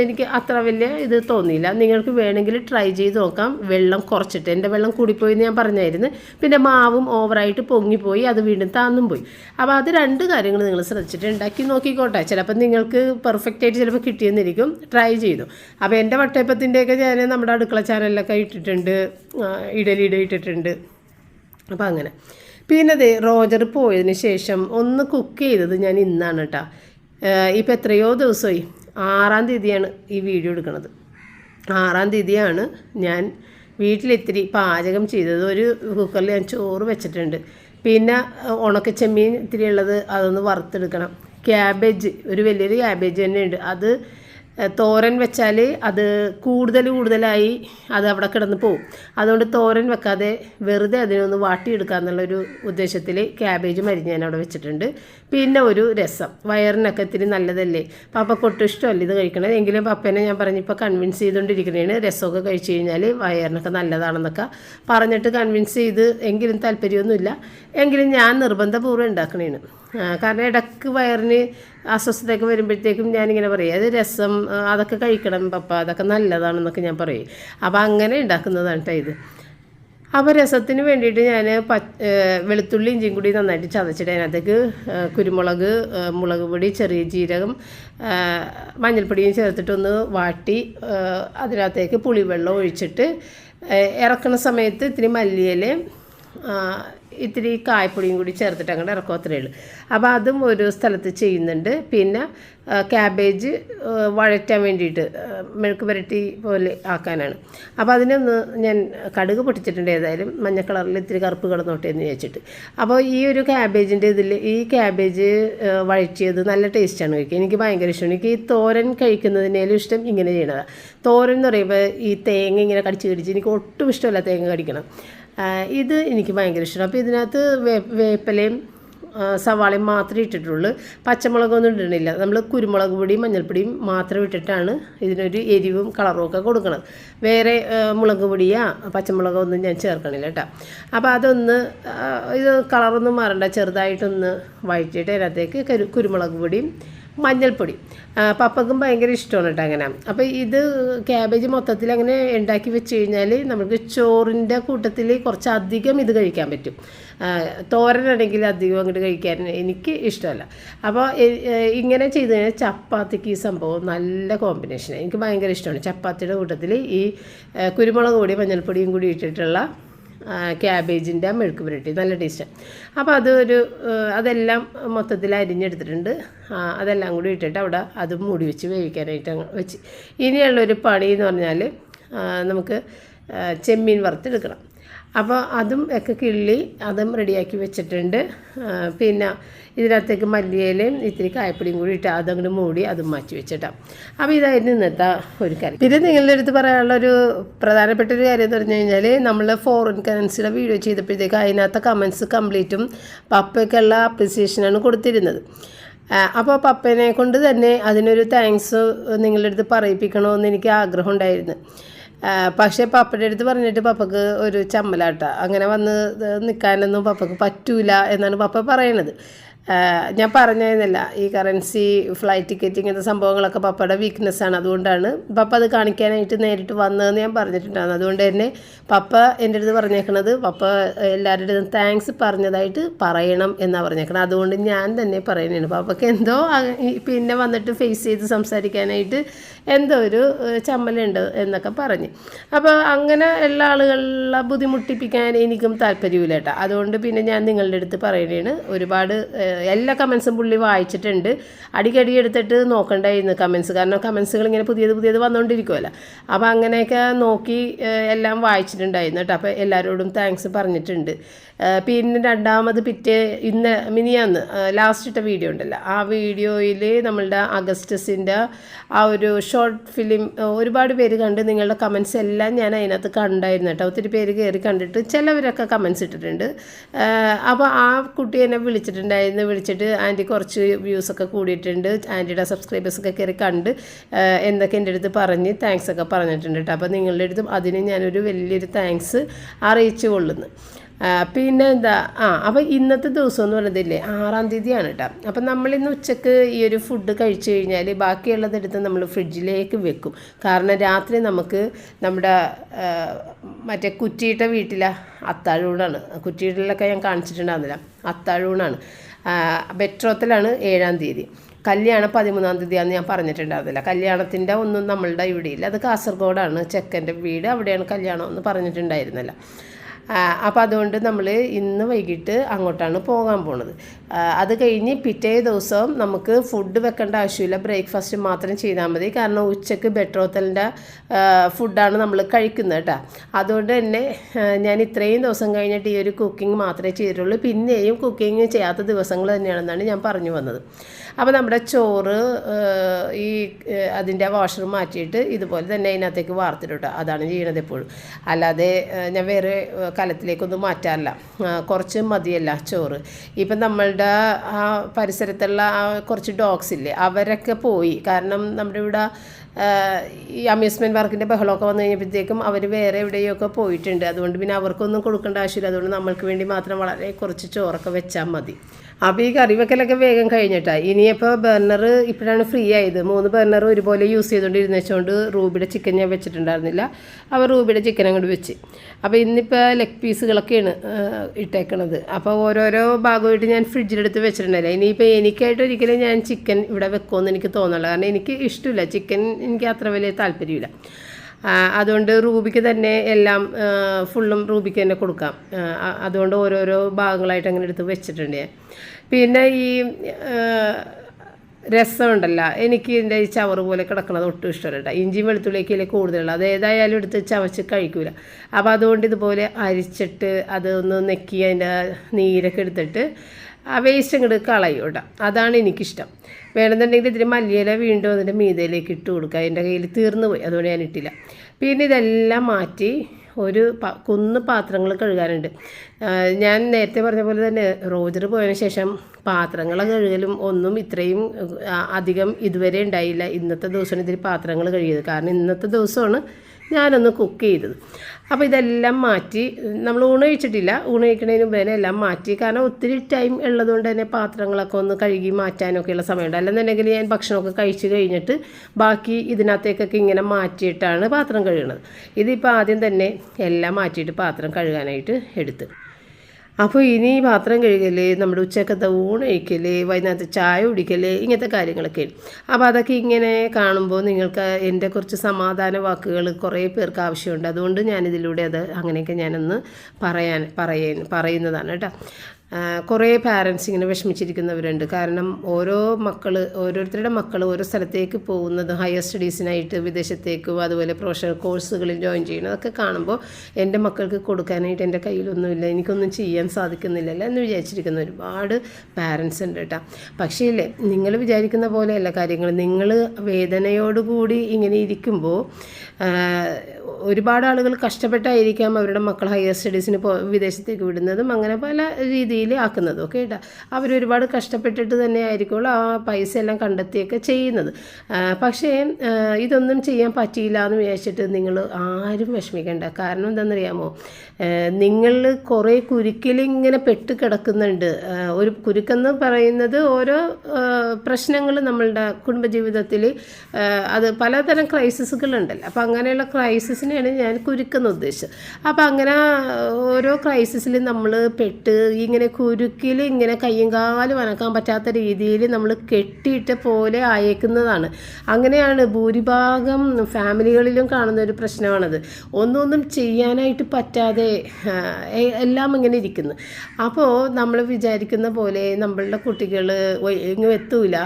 എനിക്ക് അത്ര വലിയ ഇത് തോന്നിയില്ല. നിങ്ങൾക്ക് വേണമെങ്കിൽ ട്രൈ ചെയ്ത് നോക്കാം. വെള്ളം കുറച്ചിട്ട്. എന്റെ വെള്ളം കൂടിപ്പോയി എന്ന് ഞാൻ പറഞ്ഞായിരുന്നു. പിന്നെ മാവും ഓവറായിട്ട് പൊങ്ങിപ്പോയി. അത് വീണ്ടും താന്നും പോയി. അപ്പോൾ അത് രണ്ട് കാര്യങ്ങൾ നിങ്ങൾ ശ്രദ്ധിച്ചിട്ട് ഉണ്ടാക്കി നോക്കിക്കോട്ടെ. ചിലപ്പോൾ നിങ്ങൾക്ക് പെർഫെക്റ്റ് ആയിട്ട് ചിലപ്പോൾ കിട്ടിയെന്നിരിക്കും. ട്രൈ ചെയ്തു. അപ്പോൾ എന്റെ വട്ടയപ്പത്തിന്റെയൊക്കെ ഞാൻ നമ്മുടെ അടുക്കള ചാനലിലൊക്കെ ഇട്ടിട്ടുണ്ട്. ഇഡലിയുടെ ഇട്ടിട്ടുണ്ട്. അപ്പോൾ അങ്ങനെ. പിന്നെ ദേ റോജർ പോയതിന് ശേഷം ഒന്ന് കുക്ക് ചെയ്തത് ഞാൻ ഇന്നാണ് കേട്ടോ ഇപ്പം എത്രയോ ദിവസമായി. ആറാം തീയതിയാണ് ഈ വീഡിയോ എടുക്കുന്നത് ആറാം തീയതിയാണ് ഞാൻ വീട്ടിലിത്തിരി പാചകം ചെയ്തത്. ഒരു കുക്കറിൽ ഞാൻ ചോറ് വെച്ചിട്ടുണ്ട്. പിന്നെ ഉണക്കച്ചെമ്മീൻ ഇത്തിരി ഉള്ളത് അതൊന്ന് വറുത്തെടുക്കണം. ക്യാബേജ് ഒരു വലിയൊരു ക്യാബേജ് തന്നെ ഉണ്ട്. അത് തോരൻ വെച്ചാൽ അത് കൂടുതൽ കൂടുതലായി അത് അവിടെ കിടന്ന് പോവും. അതുകൊണ്ട് തോരൻ വെക്കാതെ വെറുതെ അതിനൊന്ന് വാട്ടിയെടുക്കുക എന്നുള്ളൊരു ഉദ്ദേശത്തിൽ ക്യാബേജ് മരിഞ്ഞ് ഞാൻ അവിടെ വെച്ചിട്ടുണ്ട്. പിന്നെ ഒരു രസം. വയറിനൊക്കെ ഇത്തിരി നല്ലതല്ലേ? പപ്പക്ക് ഒട്ടും ഇഷ്ടമല്ല ഇത് കഴിക്കണത്. എങ്കിലും പപ്പേനെ ഞാൻ പറഞ്ഞിപ്പോൾ കൺവിൻസ് ചെയ്തുകൊണ്ടിരിക്കുന്നതാണ് രസമൊക്കെ കഴിച്ചു കഴിഞ്ഞാൽ വയറിനൊക്കെ നല്ലതാണെന്നൊക്കെ പറഞ്ഞിട്ട് കൺവിൻസ് ചെയ്ത് എങ്കിലും താല്പര്യമൊന്നുമില്ല. എങ്കിലും ഞാൻ നിർബന്ധപൂർവം ഉണ്ടാക്കണേണ് കാരണം ഇടയ്ക്ക് വയറിന് അസ്വസ്ഥതയൊക്കെ വരുമ്പോഴത്തേക്കും ഞാനിങ്ങനെ പറയും അത് രസം അതൊക്കെ കഴിക്കണം പപ്പ അതൊക്കെ നല്ലതാണെന്നൊക്കെ ഞാൻ പറയും. അപ്പോൾ അങ്ങനെ ഉണ്ടാക്കുന്നതാണ് കേട്ടോ ഇത്. അപ്പോൾ രസത്തിന് വേണ്ടിയിട്ട് ഞാൻ പ വെളുത്തുള്ളി ഇഞ്ചിയും കൂടി നന്നായിട്ട് ചതച്ചിട്ട് അതിനകത്തേക്ക് കുരുമുളക് മുളക് പൊടി ചെറിയ ജീരകം മഞ്ഞൾപ്പൊടിയും ചേർത്തിട്ടൊന്ന് വാട്ടി അതിനകത്തേക്ക് പുളിവെള്ളം ഒഴിച്ചിട്ട് ഇറക്കുന്ന സമയത്ത് ഇത്തിരി മല്ലിയിലയും ആ, ഇത്തിരി കായ്പൊടിയും കൂടി ചേർത്തിട്ട് അങ്ങനെ ഇറക്കും അത്രയേ ഉള്ളൂ. അപ്പോൾ അതും ഒരു സ്ഥലത്ത് ചെയ്യുന്നുണ്ട്. പിന്നെ ക്യാബേജ് വഴറ്റാൻ വേണ്ടിയിട്ട് മെഴുക്ക് പുരട്ടി പോലെ ആക്കാനാണ്. അപ്പോൾ അതിനൊന്ന് ഞാൻ കടുക് പൊട്ടിച്ചിട്ടുണ്ട് ഏതായാലും മഞ്ഞ കളറിൽ ഇത്തിരി കറുപ്പ് കിടന്നോട്ടെ എന്ന് ചോദിച്ചിട്ട് അപ്പോൾ ഈ ഒരു ക്യാബേജിന്റെ ഇതിൽ ഈ ക്യാബേജ് വഴറ്റിയത് നല്ല ടേസ്റ്റാണ് കഴിക്കുക എനിക്ക് ഭയങ്കര ഇഷ്ടമാണ്. എനിക്ക് ഈ തോരൻ കഴിക്കുന്നതിനേലും ഇഷ്ടം ഇങ്ങനെ ചെയ്യണതാണ് തോരൻ എന്ന് പറയുമ്പോൾ ഈ തേങ്ങ ഇങ്ങനെ കടിച്ച് കടിച്ച് എനിക്ക് ഒട്ടും ഇഷ്ടമല്ല തേങ്ങ കടിക്കണം. ഇത് എനിക്ക് ഭയങ്കര ഇഷ്ടമാണ് അപ്പോൾ ഇതിനകത്ത് വേ വേപ്പിലയും സവാളയും മാത്രമേ ഇട്ടിട്ടുള്ളൂ. പച്ചമുളകൊന്നും ഇടണില്ല നമ്മൾ കുരുമുളക് പൊടിയും മഞ്ഞൾപ്പൊടിയും മാത്രം ഇട്ടിട്ടാണ് ഇതിനൊരു എരിവും കളറും ഒക്കെ കൊടുക്കുന്നത് വേറെ മുളക് പൊടിയാ പച്ചമുളകോ ഒന്നും ഞാൻ ചേർക്കണില്ല കേട്ടോ. അപ്പോൾ അതൊന്ന് ഇത് കളറൊന്നും മാറണ്ട. ചെറുതായിട്ടൊന്ന് വഴറ്റിയിട്ട് അതിനകത്തേക്ക് കരു കുരുമുളക് പൊടിയും മഞ്ഞൾപ്പൊടി. പപ്പക്കും ഭയങ്കര ഇഷ്ടമാണ് കേട്ടോ അങ്ങനെ. അപ്പോൾ ഇത് ക്യാബേജ് മൊത്തത്തിൽ അങ്ങനെ ഉണ്ടാക്കി വെച്ച് കഴിഞ്ഞാൽ നമുക്ക് ചോറിന്റെ കൂട്ടത്തിൽ കുറച്ചധികം ഇത് കഴിക്കാൻ പറ്റും. തോരനാണെങ്കിൽ അധികം അങ്ങോട്ട് കഴിക്കാൻ എനിക്ക് ഇഷ്ടമല്ല. അപ്പോൾ ഇങ്ങനെ ചെയ്ത് കഴിഞ്ഞാൽ ചപ്പാത്തിക്ക് ഈ സംഭവം നല്ല കോമ്പിനേഷൻ എനിക്ക് ഭയങ്കര ഇഷ്ടമാണ്. ചപ്പാത്തിയുടെ കൂട്ടത്തിൽ ഈ കുരുമുളക് പൊടി മഞ്ഞൾപ്പൊടിയും കൂടി ഇട്ടിട്ടുള്ള ക്യാബേജിന്റെ മെഴുക്ക് പുരട്ടി. നല്ല ടേസ്റ്റ് അപ്പോൾ അതൊരു അതെല്ലാം മൊത്തത്തിൽ അരിഞ്ഞെടുത്തിട്ടുണ്ട്. അതെല്ലാം കൂടി ഇട്ടിട്ട് അവിടെ അത് മൂടി വെച്ച് വേവിക്കാനായിട്ട് വെച്ച്. ഇനിയുള്ളൊരു പണി എന്ന് പറഞ്ഞാൽ നമുക്ക് ചെമ്മീൻ വറുത്തെടുക്കണം. അപ്പോൾ അതും ഒക്കെ കിള്ളി അതും റെഡിയാക്കി വെച്ചിട്ടുണ്ട്. പിന്നെ ഇതിനകത്തേക്ക് മല്ലിയിലയും ഇത്തിരി കായപ്പൊടിയും കൂടി ഇട്ട് അതങ്ങോട്ട് മൂടി അതും മാറ്റി വെച്ചിട്ടാം. അപ്പോൾ ഇതായിരുന്നു ഇന്നത്തെ ഒരു കാര്യം. പിന്നെ നിങ്ങളുടെ അടുത്ത് പറയാനുള്ള ഒരു പ്രധാനപ്പെട്ട ഒരു കാര്യം എന്ന് പറഞ്ഞു കഴിഞ്ഞാൽ നമ്മൾ ഫോറിൻ കറൻസിയുടെ വീഡിയോ ചെയ്തപ്പോഴത്തേക്ക് അതിനകത്തെ കമൻസ് കംപ്ലീറ്റും പപ്പയ്ക്കുള്ള അപ്രിസിയേഷനാണ് കൊടുത്തിരുന്നത്. അപ്പോൾ പപ്പേനെ കൊണ്ട് തന്നെ അതിനൊരു താങ്ക്സ് നിങ്ങളുടെ അടുത്ത് പറയിപ്പിക്കണമെന്ന് എനിക്ക് ആഗ്രഹം ഉണ്ടായിരുന്നു. പക്ഷേ പപ്പയുടെ അടുത്ത് പറഞ്ഞിട്ട് പപ്പക്ക് ഒരു ചമ്മലാട്ട. അങ്ങനെ വന്ന് നിൽക്കാനൊന്നും പപ്പക്ക് പറ്റൂല എന്നാണ് പപ്പ പറയണത്. ഞാൻ പറഞ്ഞിരുന്നില്ല ഈ കറൻസി ഫ്ലൈറ്റ് ടിക്കറ്റ് ഇങ്ങനത്തെ സംഭവങ്ങളൊക്കെ പപ്പയുടെ വീക്ക്നെസ്സാണ് അതുകൊണ്ടാണ് പപ്പ അത് കാണിക്കാനായിട്ട് നേരിട്ട് വന്നതെന്ന് ഞാൻ പറഞ്ഞിട്ടുണ്ടായിരുന്നു. അതുകൊണ്ട് തന്നെ പപ്പ എന്റെ അടുത്ത് പറഞ്ഞേക്കണത് പപ്പ എല്ലാവരുടെ താങ്ക്സ് പറഞ്ഞതായിട്ട് പറയണം എന്നാണ് പറഞ്ഞേക്കണത്. അതുകൊണ്ട് ഞാൻ തന്നെ പറയുന്നതാണ് പപ്പക്ക് എന്തോ പിന്നെ വന്നിട്ട് ഫേസ് ചെയ്ത് സംസാരിക്കാനായിട്ട് എന്തോ ഒരു ചമ്മലുണ്ട് എന്നൊക്കെ പറഞ്ഞ്. അപ്പോൾ അങ്ങനെ എല്ലാ ആളുകളെ ബുദ്ധിമുട്ടിപ്പിക്കാൻ എനിക്കും താല്പര്യമില്ല കേട്ടോ. അതുകൊണ്ട് പിന്നെ ഞാൻ നിങ്ങളുടെ അടുത്ത് പറയണേണ്. ഒരുപാട് എല്ലാ കമൻസും പുള്ളി വായിച്ചിട്ടുണ്ട്. അടിക്കടി എടുത്തിട്ട് നോക്കണ്ടായിരുന്നു കമൻസ്. കാരണം കമൻസുകൾ ഇങ്ങനെ പുതിയത് പുതിയത് വന്നുകൊണ്ടിരിക്കുമല്ലോ അപ്പോൾ അങ്ങനെയൊക്കെ നോക്കി എല്ലാം വായിച്ചിട്ടുണ്ടായിരുന്നു കേട്ടോ. അപ്പോൾ എല്ലാവരോടും താങ്ക്സ് പറഞ്ഞിട്ടുണ്ട്. പിന്നെ രണ്ടാമത് പിറ്റേ ഇന്ന് മിനിയാന്ന് ലാസ്റ്റ് ഇട്ട വീഡിയോ ഉണ്ടല്ലോ. ആ വീഡിയോയിൽ നമ്മളുടെ അഗസ്റ്റസിന്റെ ആ ഒരു ഷോർട്ട് ഫിലിം ഒരുപാട് പേര് കണ്ട് നിങ്ങളുടെ കമൻസ് എല്ലാം ഞാൻ അതിനകത്ത് കണ്ടായിരുന്നു കേട്ടോ. ഒത്തിരി പേര് കയറി കണ്ടിട്ട് ചിലവരൊക്കെ കമൻസ് ഇട്ടിട്ടുണ്ട്. അപ്പോൾ ആ കുട്ടി എന്നെ വിളിച്ചിട്ടുണ്ടായിരുന്നു. വിളിച്ചിട്ട് ആന്റി കുറച്ച് വ്യൂസൊക്കെ കൂടിയിട്ടുണ്ട്. ആന്റിയുടെ സബ്സ്ക്രൈബേഴ്സൊക്കെ കയറി കണ്ട് എന്തൊക്കെ എന്റെ അടുത്ത് പറഞ്ഞ് താങ്ക്സ് ഒക്കെ പറഞ്ഞിട്ടുണ്ട് കേട്ടോ. അപ്പോൾ നിങ്ങളുടെ അടുത്തും അതിന് ഞാനൊരു വലിയൊരു താങ്ക്സ് അറിയിച്ചു കൊള്ളുന്നു. പിന്നെ എന്താ ആ അപ്പോൾ ഇന്നത്തെ ദിവസം എന്ന് പറയുന്നതില്ലേ ആറാം തീയതിയാണ് കേട്ടോ അപ്പം നമ്മളിന്ന് ഉച്ചയ്ക്ക് ഈ ഒരു ഫുഡ് കഴിച്ചു കഴിഞ്ഞാൽ ബാക്കിയുള്ളതെടുത്ത് നമ്മൾ ഫ്രിഡ്ജിലേക്ക് വെക്കും. കാരണം രാത്രി നമുക്ക് നമ്മുടെ മറ്റേ കുറ്റിയിട്ട വീട്ടിലെ അത്താഴൂണാണ്. കുറ്റിയിട്ടിലൊക്കെ ഞാൻ കാണിച്ചിട്ടുണ്ടായിരുന്നില്ല. അത്താഴൂണാണ്. ബെട്രോത്തിലാണ് ഏഴാം തീയതി. കല്യാണം പതിമൂന്നാം തീയതിയാണെന്ന് ഞാൻ പറഞ്ഞിട്ടുണ്ടായിരുന്നില്ല. കല്യാണത്തിന്റെ ഒന്നും നമ്മളുടെ ഇവിടെയില്ല അത് കാസർഗോഡാണ്. ചെക്കന്റെ വീട് അവിടെയാണ് കല്യാണം എന്ന് പറഞ്ഞിട്ടുണ്ടായിരുന്നില്ല. അപ്പോൾ അതുകൊണ്ട് നമ്മൾ ഇന്ന് വൈകിട്ട് അങ്ങോട്ടാണ് പോകാൻ പോണത്. അത് കഴിഞ്ഞ് പിറ്റേ ദിവസം നമുക്ക് ഫുഡ് വെക്കേണ്ട ആവശ്യമില്ല. ബ്രേക്ക്ഫാസ്റ്റ് മാത്രം ചെയ്താൽ മതി. കാരണം ഉച്ചയ്ക്ക് ബെറ്റർ ഹോത്തലിന്റെ ഫുഡാണ് നമ്മൾ കഴിക്കുന്നത് കേട്ടോ. അതുകൊണ്ട് തന്നെ ഞാൻ ഇത്രയും ദിവസം കഴിഞ്ഞിട്ട് ഈ ഒരു കുക്കിംഗ് മാത്രമേ ചെയ്തിട്ടുള്ളൂ. പിന്നെയും കുക്കിംഗ് ചെയ്യാത്ത ദിവസങ്ങൾ തന്നെയാണെന്നാണ് ഞാൻ പറഞ്ഞു വന്നത്. അപ്പോൾ നമ്മുടെ ചോറ് ഈ അതിന്റെ വാഷർ മാറ്റിയിട്ട് ഇതുപോലെ തന്നെ അതിനകത്തേക്ക് വാർത്തിട്ടോ അതാണ് ചെയ്യണത് എപ്പോഴും. അല്ലാതെ ഞാൻ വേറെ കലത്തിലേക്കൊന്നും മാറ്റാറില്ല. കുറച്ച് മതിയല്ല ചോറ്. ഇപ്പം നമ്മളുടെ ആ പരിസരത്തുള്ള ആ കുറച്ച് ഡോഗ്സ് ഇല്ലേ അവരൊക്കെ പോയി. കാരണം നമ്മുടെ ഇവിടെ ഈ അമ്യൂസ്മെന്റ് പാർക്കിന്റെ ബഹളമൊക്കെ വന്നു കഴിഞ്ഞപ്പോഴത്തേക്കും അവർ വേറെ എവിടെയൊക്കെ പോയിട്ടുണ്ട്. അതുകൊണ്ട് പിന്നെ അവർക്കൊന്നും കൊടുക്കേണ്ട ആവശ്യമില്ല. അതുകൊണ്ട് നമ്മൾക്ക് വേണ്ടി മാത്രം വളരെ കുറച്ച് ചോറൊക്കെ വെച്ചാൽ മതി. അപ്പോൾ ഈ കറി വെക്കലൊക്കെ വേഗം കഴിഞ്ഞിട്ടാണ് ഇനിയിപ്പോൾ ബർണർ ഇപ്പോഴാണ് ഫ്രീ ആയത്. മൂന്ന് ബർണർ ഒരുപോലെ യൂസ് ചെയ്തുകൊണ്ടിരുന്ന വെച്ചുകൊണ്ട് റൂബിയുടെ ചിക്കൻ ഞാൻ വെച്ചിട്ടുണ്ടായിരുന്നില്ല. അപ്പോൾ റൂബിയുടെ ചിക്കൻ അങ്ങോട്ട് വെച്ച്. അപ്പോൾ ഇന്നിപ്പോൾ ലെഗ് പീസുകളൊക്കെയാണ് ഇട്ടേക്കണത്. അപ്പോൾ ഓരോരോ ഭാഗമായിട്ട് ഞാൻ ഫ്രിഡ്ജിലെടുത്ത് വെച്ചിട്ടുണ്ടായില്ല. ഇനിയിപ്പോൾ എനിക്കായിട്ട് ഒരിക്കലും ഞാൻ ചിക്കൻ ഇവിടെ വെക്കുമെന്ന് എനിക്ക് തോന്നുന്നുള്ളൂ കാരണം എനിക്ക് ഇഷ്ടമില്ല. ചിക്കൻ എനിക്ക് അത്ര വലിയ താല്പര്യമില്ല. അതുകൊണ്ട് റൂബിക്ക് തന്നെ എല്ലാം ഫുള്ളും റൂബിക്ക് തന്നെ കൊടുക്കാം. അതുകൊണ്ട് ഓരോരോ ഭാഗങ്ങളായിട്ട് അങ്ങനെ എടുത്ത് വെച്ചിട്ടുണ്ട് പിന്നെ ഈ രസമുണ്ടല്ല എനിക്ക് ഇതിന്റെ ഈ ചവറ് പോലെ കിടക്കുന്നത് ഒട്ടും ഇഷ്ടമല്ല കേട്ടോ. ഇഞ്ചിയും വെളുത്തുള്ളിയൊക്കെ കൂടുതലുള്ള. അത് ഏതായാലും എടുത്ത് ചവച്ച് കഴിക്കൂല. അപ്പോൾ അതുകൊണ്ട് ഇതുപോലെ അരിച്ചിട്ട് അതൊന്ന് നെക്കി അതിന്റെ നീരൊക്കെ എടുത്തിട്ട് ആ വേസ്റ്റ് അങ്ങോട്ട് കളയും കേട്ടോ അതാണ് എനിക്കിഷ്ടം. വേണമെന്നുണ്ടെങ്കിൽ ഇതിന് മല്ലിയില വീണ്ടും അതിന്റെ മീതയിലേക്ക് ഇട്ട് കൊടുക്കുക. എന്റെ കയ്യിൽ തീർന്നു പോയി. അതുകൊണ്ട് ഞാൻ ഇട്ടില്ല. പിന്നെ ഇതെല്ലാം മാറ്റി ഒരു കുന്ന് പാത്രങ്ങൾ കഴുകാനുണ്ട്. ഞാൻ നേരത്തെ പറഞ്ഞ പോലെ തന്നെ റോജർ പോയതിന് ശേഷം പാത്രങ്ങൾ കഴുകലും ഒന്നും ഇത്രയും അധികം ഇതുവരെ ഉണ്ടായില്ല. ഇന്നത്തെ ദിവസമാണ് ഇതിൽ പാത്രങ്ങൾ കഴുകിയത്. കാരണം ഇന്നത്തെ ദിവസമാണ് ഞാനൊന്ന് കുക്ക് ചെയ്തത്. അപ്പോൾ ഇതെല്ലാം മാറ്റി നമ്മൾ ഊണ് കഴിച്ചിട്ടില്ല. ഊണ് എല്ലാം മാറ്റി. കാരണം ഒത്തിരി ടൈം ഉള്ളതുകൊണ്ട് തന്നെ പാത്രങ്ങളൊക്കെ ഒന്ന് കഴുകി മാറ്റാനൊക്കെയുള്ള സമയമുണ്ട്. അല്ലെന്നുണ്ടെങ്കിൽ ഞാൻ ഭക്ഷണമൊക്കെ കഴിച്ച് കഴിഞ്ഞിട്ട് ബാക്കി ഇതിനകത്തേക്കൊക്കെ ഇങ്ങനെ മാറ്റിയിട്ടാണ് പാത്രം കഴുകുന്നത് ഇതിപ്പോൾ ആദ്യം തന്നെ എല്ലാം മാറ്റിയിട്ട് പാത്രം കഴുകാനായിട്ട് എടുത്ത്. അപ്പോൾ ഇനി പാത്രം കഴുകൽ നമ്മുടെ ഉച്ചക്കത്തെ ഊണ് കഴിക്കൽ വൈകുന്നേരത്തെ ചായ കുടിക്കൽ ഇങ്ങനത്തെ കാര്യങ്ങളൊക്കെയാണ് അപ്പോൾ അതൊക്കെ ഇങ്ങനെ കാണുമ്പോൾ നിങ്ങൾക്ക് എന്റെ കുറച്ച് സമാധാന വാക്കുകൾ കുറേ പേർക്ക് ആവശ്യമുണ്ട്. അതുകൊണ്ട് ഞാനിതിലൂടെ അത് അങ്ങനെയൊക്കെ ഞാനൊന്ന് പറയാൻ പറയുന്നതാണ് കേട്ടോ. കുറേ പാരൻസ് ഇങ്ങനെ വിഷമിച്ചിരിക്കുന്നവരുണ്ട്. കാരണം ഓരോ മക്കൾ ഓരോരുത്തരുടെ മക്കൾ ഓരോ സ്ഥലത്തേക്ക് പോകുന്നത് ഹയർ സ്റ്റഡീസിനായിട്ട് വിദേശത്തേക്കും അതുപോലെ പ്രൊഫഷണൽ കോഴ്സുകളിൽ ജോയിൻ ചെയ്യുന്നതൊക്കെ കാണുമ്പോൾ എന്റെ മക്കൾക്ക് കൊടുക്കാനായിട്ട് എന്റെ കയ്യിലൊന്നുമില്ല എനിക്കൊന്നും ചെയ്യാൻ സാധിക്കുന്നില്ലല്ലോ എന്ന് വിചാരിച്ചിരിക്കുന്ന ഒരുപാട് പാരൻസ് ഉണ്ട് കേട്ടോ. പക്ഷേ ഇല്ലേ നിങ്ങൾ വിചാരിക്കുന്ന പോലെയല്ല കാര്യങ്ങൾ. നിങ്ങൾ വേദനയോടുകൂടി ഇങ്ങനെ ഇരിക്കുമ്പോൾ ഒരുപാട് ആളുകൾ കഷ്ടപ്പെട്ടായിരിക്കാം അവരുടെ മക്കൾ ഹയർ സ്റ്റഡീസിന് വിദേശത്തേക്ക് വിടുന്നതും. അങ്ങനെ പല രീതിയിൽ ആക്കുന്നതും ഒക്കെ അവർ ഒരുപാട് കഷ്ടപ്പെട്ടിട്ട് തന്നെ ആയിരിക്കുമല്ലോ ആ പൈസ എല്ലാം കണ്ടെത്തിയൊക്കെ ചെയ്യുന്നത്. പക്ഷേ ഇതൊന്നും ചെയ്യാൻ പറ്റിയില്ല എന്ന് വിചാരിച്ചിട്ട് നിങ്ങൾ ആരും വിഷമിക്കേണ്ട. കാരണം എന്താണെന്നറിയാമോ? നിങ്ങൾ കുറേ കുരുക്കിലിങ്ങനെ പെട്ട് കിടക്കുന്നുണ്ട്. ഒരു കുരുക്കെന്ന് പറയുന്നത് ഓരോ പ്രശ്നങ്ങൾ നമ്മളുടെ കുടുംബജീവിതത്തിൽ അത് പലതരം ക്രൈസിസുകളുണ്ടല്ലോ. അപ്പോൾ അങ്ങനെയുള്ള ക്രൈസിസിനെയാണ് ഞാൻ കുരുക്കെന്ന് ഉദ്ദേശിച്ചത്. അപ്പോൾ അങ്ങനെ ഓരോ ക്രൈസിസിൽ നമ്മൾ പെട്ട് ഇങ്ങനെ കുരുക്കിൽ ഇങ്ങനെ കയ്യും കാലും അനക്കാൻ പറ്റാത്ത രീതിയിൽ നമ്മൾ കെട്ടിയിട്ട പോലെ അയക്കുന്നതാണ് അങ്ങനെയാണ് ഭൂരിഭാഗം ഫാമിലികളിലും കാണുന്ന ഒരു പ്രശ്നമാണത്. ഒന്നൊന്നും ചെയ്യാനായിട്ട് പറ്റാതെ എല്ലാം ഇങ്ങനെ ഇരിക്കുന്നു. അപ്പോൾ നമ്മൾ വിചാരിക്കുന്ന പോലെ നമ്മളുടെ കുട്ടികൾ ഇങ്ങ് എത്തൂല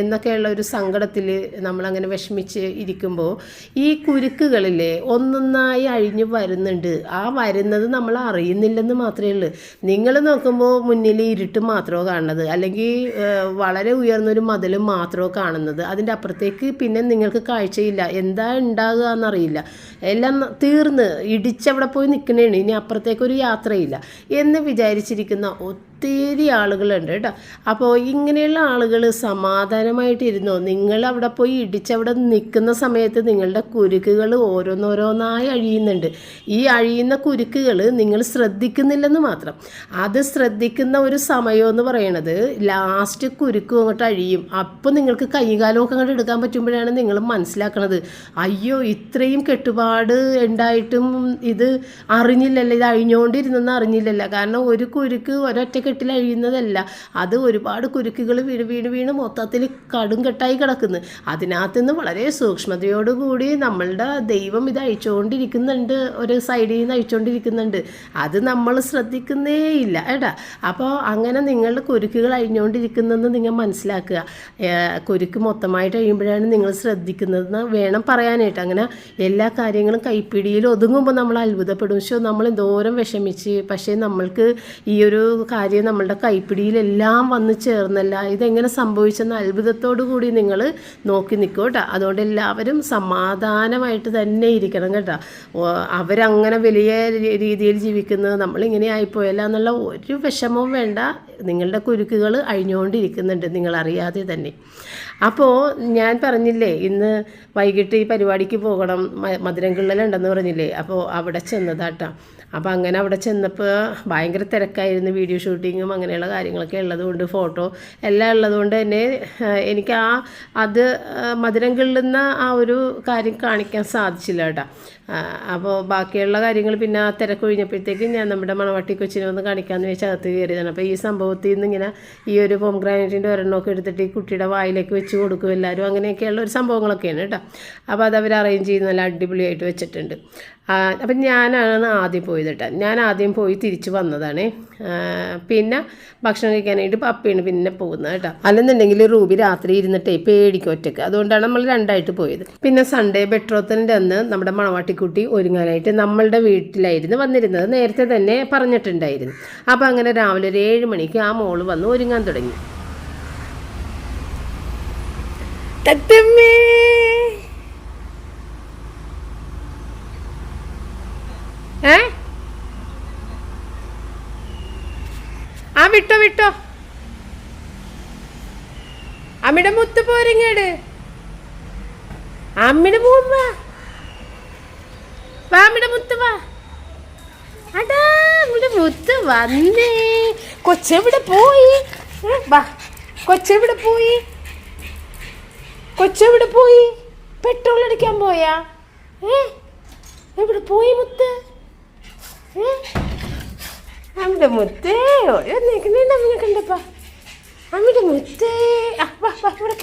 എന്നൊക്കെയുള്ള ഒരു സങ്കടത്തിൽ നമ്മളങ്ങനെ വിഷമിച്ച് ഇരിക്കുമ്പോൾ ഈ കുരുക്കുകളിലെ ഒന്നൊന്നായി അഴിഞ്ഞു വരുന്നുണ്ട്. ആ വരുന്നത് നമ്മൾ അറിയുന്നില്ലെന്ന് മാത്രമേ ഉള്ളൂ. നിങ്ങൾ നോക്കുമ്പോൾ മുന്നിൽ ഇരുട്ട് മാത്രമോ കാണുന്നത്. അല്ലെങ്കിൽ വളരെ ഉയർന്നൊരു മതിലും മാത്രമോ കാണുന്നത്. അതിന്റെ അപ്പുറത്തേക്ക് പിന്നെ നിങ്ങൾക്ക് കാഴ്ചയില്ല. എന്താ ഉണ്ടാകുക എന്നറിയില്ല എല്ലാം തീർന്ന് ഇടിച്ചവിടെ പോയി നിൽക്കണേണ് ഇനി അപ്പുറത്തേക്കൊരു യാത്രയില്ല. എന്ന് വിചാരിച്ചിരിക്കുന്ന ഒത്തിരി ആളുകളുണ്ട് കേട്ടോ. അപ്പോൾ ഇങ്ങനെയുള്ള ആളുകൾ സമാധാനമായിട്ടിരുന്നോ? നിങ്ങൾ അവിടെ പോയി ഇടിച്ചവിടെ നിൽക്കുന്ന സമയത്ത് നിങ്ങളുടെ കുരുക്കുകൾ ഓരോന്നോരോന്നായി അഴിയുന്നുണ്ട്. ഈ അഴിയുന്ന കുരുക്കുകൾ നിങ്ങൾ ശ്രദ്ധിക്കുന്നില്ലെന്ന് മാത്രം. അത് ശ്രദ്ധിക്കുന്ന ഒരു സമയം എന്ന് പറയണത് ലാസ്റ്റ് കുരുക്കും അങ്ങോട്ട് അഴിയും. അപ്പോൾ നിങ്ങൾക്ക് കൈകാലമൊക്കെ അങ്ങോട്ട് എടുക്കാൻ പറ്റുമ്പോഴാണ് നിങ്ങൾ മനസ്സിലാക്കണത്. അയ്യോ ഇത്രയും കെട്ടുപാട് ഉണ്ടായിട്ടും ഇത് അറിഞ്ഞില്ലല്ലോ ഇത് അഴിഞ്ഞുകൊണ്ടിരുന്നെന്ന് അറിഞ്ഞില്ലല്ലോ. കാരണം ഒരു കുരുക്ക് ഒരൊറ്റ കെട്ടിൽ അഴിയുന്നതല്ല. അത് ഒരുപാട് കുരുക്കുകൾ വീണ് വീണ് വീണ് മൊത്തത്തിൽ കടും കെട്ടായി കിടക്കുന്നു. അതിനകത്ത് നിന്ന് വളരെ സൂക്ഷ്മതയോടുകൂടി നമ്മളുടെ ദൈവം ഇത് അഴിച്ചുകൊണ്ടിരിക്കുന്നുണ്ട് ഒരു സൈഡിൽ നിന്ന് അഴിച്ചുകൊണ്ടിരിക്കുന്നുണ്ട്. അത് നമ്മൾ ശ്രദ്ധിക്കുന്നേ ഇല്ല ഏട്ടാ അപ്പോൾ അങ്ങനെ നിങ്ങളുടെ കുരുക്കുകൾ അഴിഞ്ഞുകൊണ്ടിരിക്കുന്നതെന്ന് നിങ്ങൾ മനസ്സിലാക്കുക. കുരുക്ക് മൊത്തമായിട്ട് അഴിയുമ്പോഴാണ് നിങ്ങൾ ശ്രദ്ധിക്കുന്നതെന്ന് വേണം പറയാനായിട്ട്. അങ്ങനെ എല്ലാ കാര്യങ്ങളും കൈപ്പിടിയിൽ ഒതുങ്ങുമ്പോൾ നമ്മൾ അത്ഭുതപ്പെടും. പക്ഷേ നമ്മൾ എന്തോരം വിഷമിച്ച് പക്ഷേ നമ്മൾക്ക് ഈ ഒരു കാര്യം നമ്മളുടെ കൈപ്പിടിയിലെല്ലാം വന്ന് ചേർന്നല്ല. ഇതെങ്ങനെ സംഭവിച്ചെന്ന അത്ഭുതത്തോടു കൂടി നിങ്ങൾ നോക്കി നിൽക്കും കേട്ടോ. അതുകൊണ്ട് എല്ലാവരും സമാധാനമായിട്ട് തന്നെ ഇരിക്കണം കേട്ടോ. അവരങ്ങനെ വലിയ രീതിയിൽ ജീവിക്കുന്നത് നമ്മളിങ്ങനെ ആയിപ്പോയല്ല എന്നുള്ള ഒരു വിഷമവും വേണ്ട. നിങ്ങളുടെ കുരുക്കുകൾ അഴിഞ്ഞുകൊണ്ടിരിക്കുന്നുണ്ട് നിങ്ങളറിയാതെ തന്നെ. അപ്പോൾ ഞാൻ പറഞ്ഞില്ലേ ഇന്ന് വൈകിട്ട് ഈ പരിപാടിക്ക് പോകണം മ- മധുരംകിള്ളലുണ്ടെന്ന് പറഞ്ഞില്ലേ അപ്പോൾ അവിടെ ചെന്നതാട്ടോ. അപ്പോൾ അങ്ങനെ അവിടെ ചെന്നപ്പോൾ ഭയങ്കര തിരക്കായിരുന്നു വീഡിയോ ഷൂട്ടിങ്ങും അങ്ങനെയുള്ള കാര്യങ്ങളൊക്കെ ഉള്ളതുകൊണ്ട് ഫോട്ടോ എല്ലാം ഉള്ളതുകൊണ്ട് തന്നെ എനിക്ക് ആ അത് മധുരം കിള്ളുന്ന ആ ഒരു കാര്യം കാണിക്കാൻ സാധിച്ചില്ല കേട്ടോ. അപ്പോൾ ബാക്കിയുള്ള കാര്യങ്ങൾ പിന്നെ ആ തിരക്കൊഴിഞ്ഞപ്പോഴത്തേക്കും ഞാൻ നമ്മുടെ മണവാട്ടി കൊച്ചിനെ ഒന്ന് കാണിക്കാമെന്ന് വെച്ച് അകത്ത് കയറിയതാണ്. അപ്പോൾ ഈ സംഭവത്തിൽ നിന്ന് ഇങ്ങനെ ഈ ഒരു പോം ഗ്രാനൈറ്റിന്റെ ഒരെണ്ണമൊക്കെ എടുത്തിട്ട് ഈ കുട്ടിയുടെ വായിലേക്ക് വെച്ച് കൊടുക്കും എല്ലാവരും. അങ്ങനെയൊക്കെയുള്ള ഒരു സംഭവങ്ങളൊക്കെയാണ് കേട്ടോ. അപ്പോൾ അത് അവർ അറേഞ്ച് ചെയ്ത് നല്ല അടിപൊളിയായിട്ട് വെച്ചിട്ടുണ്ട്. അപ്പം ഞാനാണ് ആദ്യം പോയത് കേട്ടോ ഞാൻ ആദ്യം പോയി തിരിച്ചു വന്നതാണ്. പിന്നെ ഭക്ഷണം കഴിക്കാനായിട്ട് പപ്പയാണ് പിന്നെ പോകുന്നത് കേട്ടോ. അല്ലെന്നുണ്ടെങ്കിൽ റൂബി രാത്രി ഇരുന്നിട്ടേ പേടിക്കും ഒറ്റയ്ക്ക്. അതുകൊണ്ടാണ് നമ്മൾ രണ്ടായിട്ട് പോയത്. പിന്നെ സൺഡേ ബെട്രോത്തിന്റെ അന്ന് നമ്മുടെ മണവാട്ടിക്കുട്ടി ഒരുങ്ങാനായിട്ട് നമ്മളുടെ വീട്ടിലായിരുന്നു വന്നിരുന്നത്. നേരത്തെ തന്നെ പറഞ്ഞിട്ടുണ്ടായിരുന്നു. അപ്പോൾ അങ്ങനെ രാവിലെ ഒരു ഏഴ് മണിക്ക് ആ മോൾ വന്ന് ഒരുങ്ങാൻ തുടങ്ങി. തത്തമ്മേ! ഏ? ആ വിട്ടോ വിട്ടോ. അമ്മിടെ മുത്ത് പോരിങ്ങട്. അമ്മിടെ പോകും വാ. അമ്മിടെ മുത്ത് വാ. അടാ അമ്മിടെ മുത്ത് വന്നേ. കൊച്ചെവിടെ പോയി? വാ. കൊച്ചെവിടെ പോയി? കൊച്ചെവിടെ പോയി? പെട്രോൾ അടിക്കാൻ പോയാ? ഏ എവിടെ പോയി മുത്ത്? ഏ മുത്തേ. ഒരു നിൽക്കുന്നുണ്ട് അമ്മനെ കണ്ടപ്പാ? അമ്മിടെ മുത്തേ. ആ, വാ, വാ, ഇവിടെ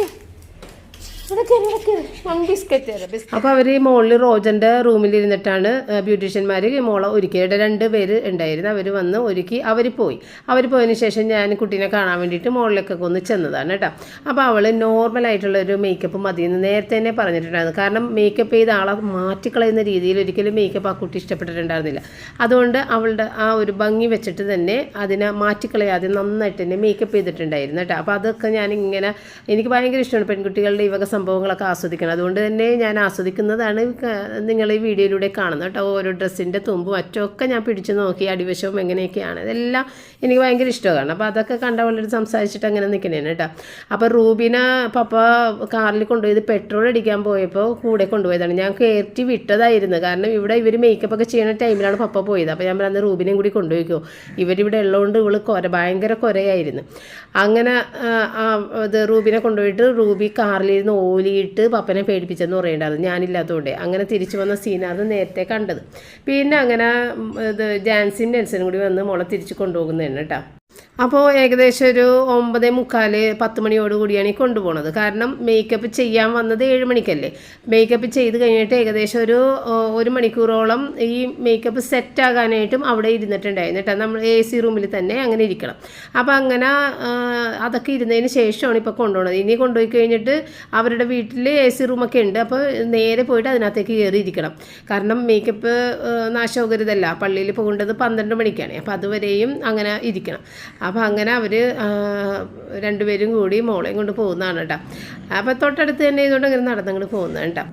അപ്പോൾ അവർ മോളിൽ റോജന്റെ റൂമിലിരുന്നിട്ടാണ് ബ്യൂട്ടീഷ്യന്മാർ മോളെ ഒരുക്കിയിട്ട് രണ്ട് പേര് ഉണ്ടായിരുന്നു. അവർ വന്ന് ഒരുക്കി അവർ പോയി. അവർ പോയതിനു ശേഷം ഞാൻ കുട്ടീനെ കാണാൻ വേണ്ടിയിട്ട് മോളിലേക്കൊക്കെ ഒന്ന് ചെന്നതാണ് കേട്ടോ. അപ്പോൾ അവൾ നോർമലായിട്ടുള്ള ഒരു മേക്കപ്പ് മതി എന്ന് നേരത്തെ തന്നെ പറഞ്ഞിട്ടുണ്ടായിരുന്നു. കാരണം മേക്കപ്പ് ചെയ്ത ആളെ മാറ്റിക്കളയുന്ന രീതിയിൽ ഒരിക്കലും മേക്കപ്പ് ആ കുട്ടി ഇഷ്ടപ്പെട്ടിട്ടുണ്ടായിരുന്നില്ല. അതുകൊണ്ട് അവളുടെ ആ ഒരു ഭംഗി വെച്ചിട്ട് തന്നെ അതിനെ മാറ്റിക്കളയാതെ നന്നായിട്ട് തന്നെ മേക്കപ്പ് ചെയ്തിട്ടുണ്ടായിരുന്നു കേട്ടോ. അപ്പോൾ അതൊക്കെ ഞാൻ ഇങ്ങനെ എനിക്ക് ഭയങ്കര ഇഷ്ടമാണ് പെൺകുട്ടികളുടെ ഇവക വക സംഭവങ്ങളൊക്കെ ആസ്വദിക്കണം. അതുകൊണ്ട് തന്നെ ഞാൻ ആസ്വദിക്കുന്നതാണ് നിങ്ങൾ ഈ വീഡിയോയിലൂടെ കാണുന്നത് കേട്ടോ. ഓരോ ഡ്രസ്സിന്റെ തുമ്പും അറ്റമൊക്കെ ഞാൻ പിടിച്ചു നോക്കി അടിവശവും എങ്ങനെയൊക്കെയാണ്. ഇതെല്ലാം എനിക്ക് ഭയങ്കര ഇഷ്ടമാണ്. അപ്പോൾ അതൊക്കെ കണ്ട വളരെ സംസാരിച്ചിട്ട് അങ്ങനെ നിൽക്കുന്നതാണ് കേട്ടോ. അപ്പോൾ റൂബിനെ പപ്പ കാറിൽ കൊണ്ടുപോയത് പെട്രോൾ അടിക്കാൻ പോയപ്പോൾ കൂടെ കൊണ്ടുപോയതാണ്. ഞാൻ കയറ്റി വിട്ടതായിരുന്നു. കാരണം ഇവിടെ ഇവർ മേക്കപ്പ് ഒക്കെ ചെയ്യുന്ന ടൈമിലാണ് പപ്പ പോയത്. അപ്പോൾ ഞാൻ പറഞ്ഞ റൂബിനെയും കൂടി കൊണ്ടുപോയിക്കോ. ഇവരിവിടെ ഉള്ളതുകൊണ്ട് ഇവൾ കൊര ഭയങ്കര കൊരയായിരുന്നു. അങ്ങനെ ഇത് റൂബിനെ കൊണ്ടുപോയിട്ട് റൂബി കാറിലിരുന്ന് ഓലിയിട്ട് പപ്പനെ പേടിപ്പിച്ചെന്ന് പറയേണ്ടായിരുന്നു. ഞാനില്ലാത്തതുകൊണ്ട് അങ്ങനെ തിരിച്ചു വന്ന സീനാണ് നേരത്തെ കണ്ടത്. പിന്നെ അങ്ങനെ ഇത് ജാൻസിൻ നെൽസനും കൂടി വന്ന് മുള തിരിച്ച് കൊണ്ടുപോകുന്നതാണ് കേട്ടോ. അപ്പോൾ ഏകദേശം ഒരു ഒമ്പതേ മുക്കാൽ പത്ത് മണിയോട് കൂടിയാണ് ഈ കൊണ്ടുപോകുന്നത് കാരണം മേക്കപ്പ് ചെയ്യാൻ വന്നത് ഏഴ് മണിക്കല്ലേ? മേക്കപ്പ് ചെയ്ത് കഴിഞ്ഞിട്ട് ഏകദേശം ഒരു ഒരു മണിക്കൂറോളം ഈ മേക്കപ്പ് സെറ്റ് ആകാനായിട്ടും അവിടെ ഇരുന്നിട്ടുണ്ടായിരുന്നു നമ്മൾ എ സി റൂമിൽ തന്നെ അങ്ങനെ ഇരിക്കണം. അപ്പോൾ അങ്ങനെ അതൊക്കെ ഇരുന്നതിന് ശേഷമാണ് ഇപ്പോൾ കൊണ്ടുപോകുന്നത് ഇനി കൊണ്ടുപോയി കഴിഞ്ഞിട്ട് അവരുടെ വീട്ടിൽ എ സി റൂമൊക്കെ ഉണ്ട്. അപ്പോൾ നേരെ പോയിട്ട് അതിനകത്തേക്ക് കയറി ഇരിക്കണം. കാരണം മേക്കപ്പ് നാശോകരുതല്ല പള്ളിയിൽ പോകേണ്ടത് പന്ത്രണ്ട് മണിക്കാണ്. അപ്പോൾ അതുവരെയും അങ്ങനെ ഇരിക്കണം. അപ്പോൾ അങ്ങനെ അവർ രണ്ടുപേരും കൂടി മോളെയും കൊണ്ട് പോകുന്നതാണ് കേട്ടോ. അപ്പോൾ തൊട്ടടുത്ത് തന്നെ ഇതുകൊണ്ട് ഇങ്ങനെ നടന്നങ്ങോട്ട് പോകുന്നതാണ് കേട്ടോ.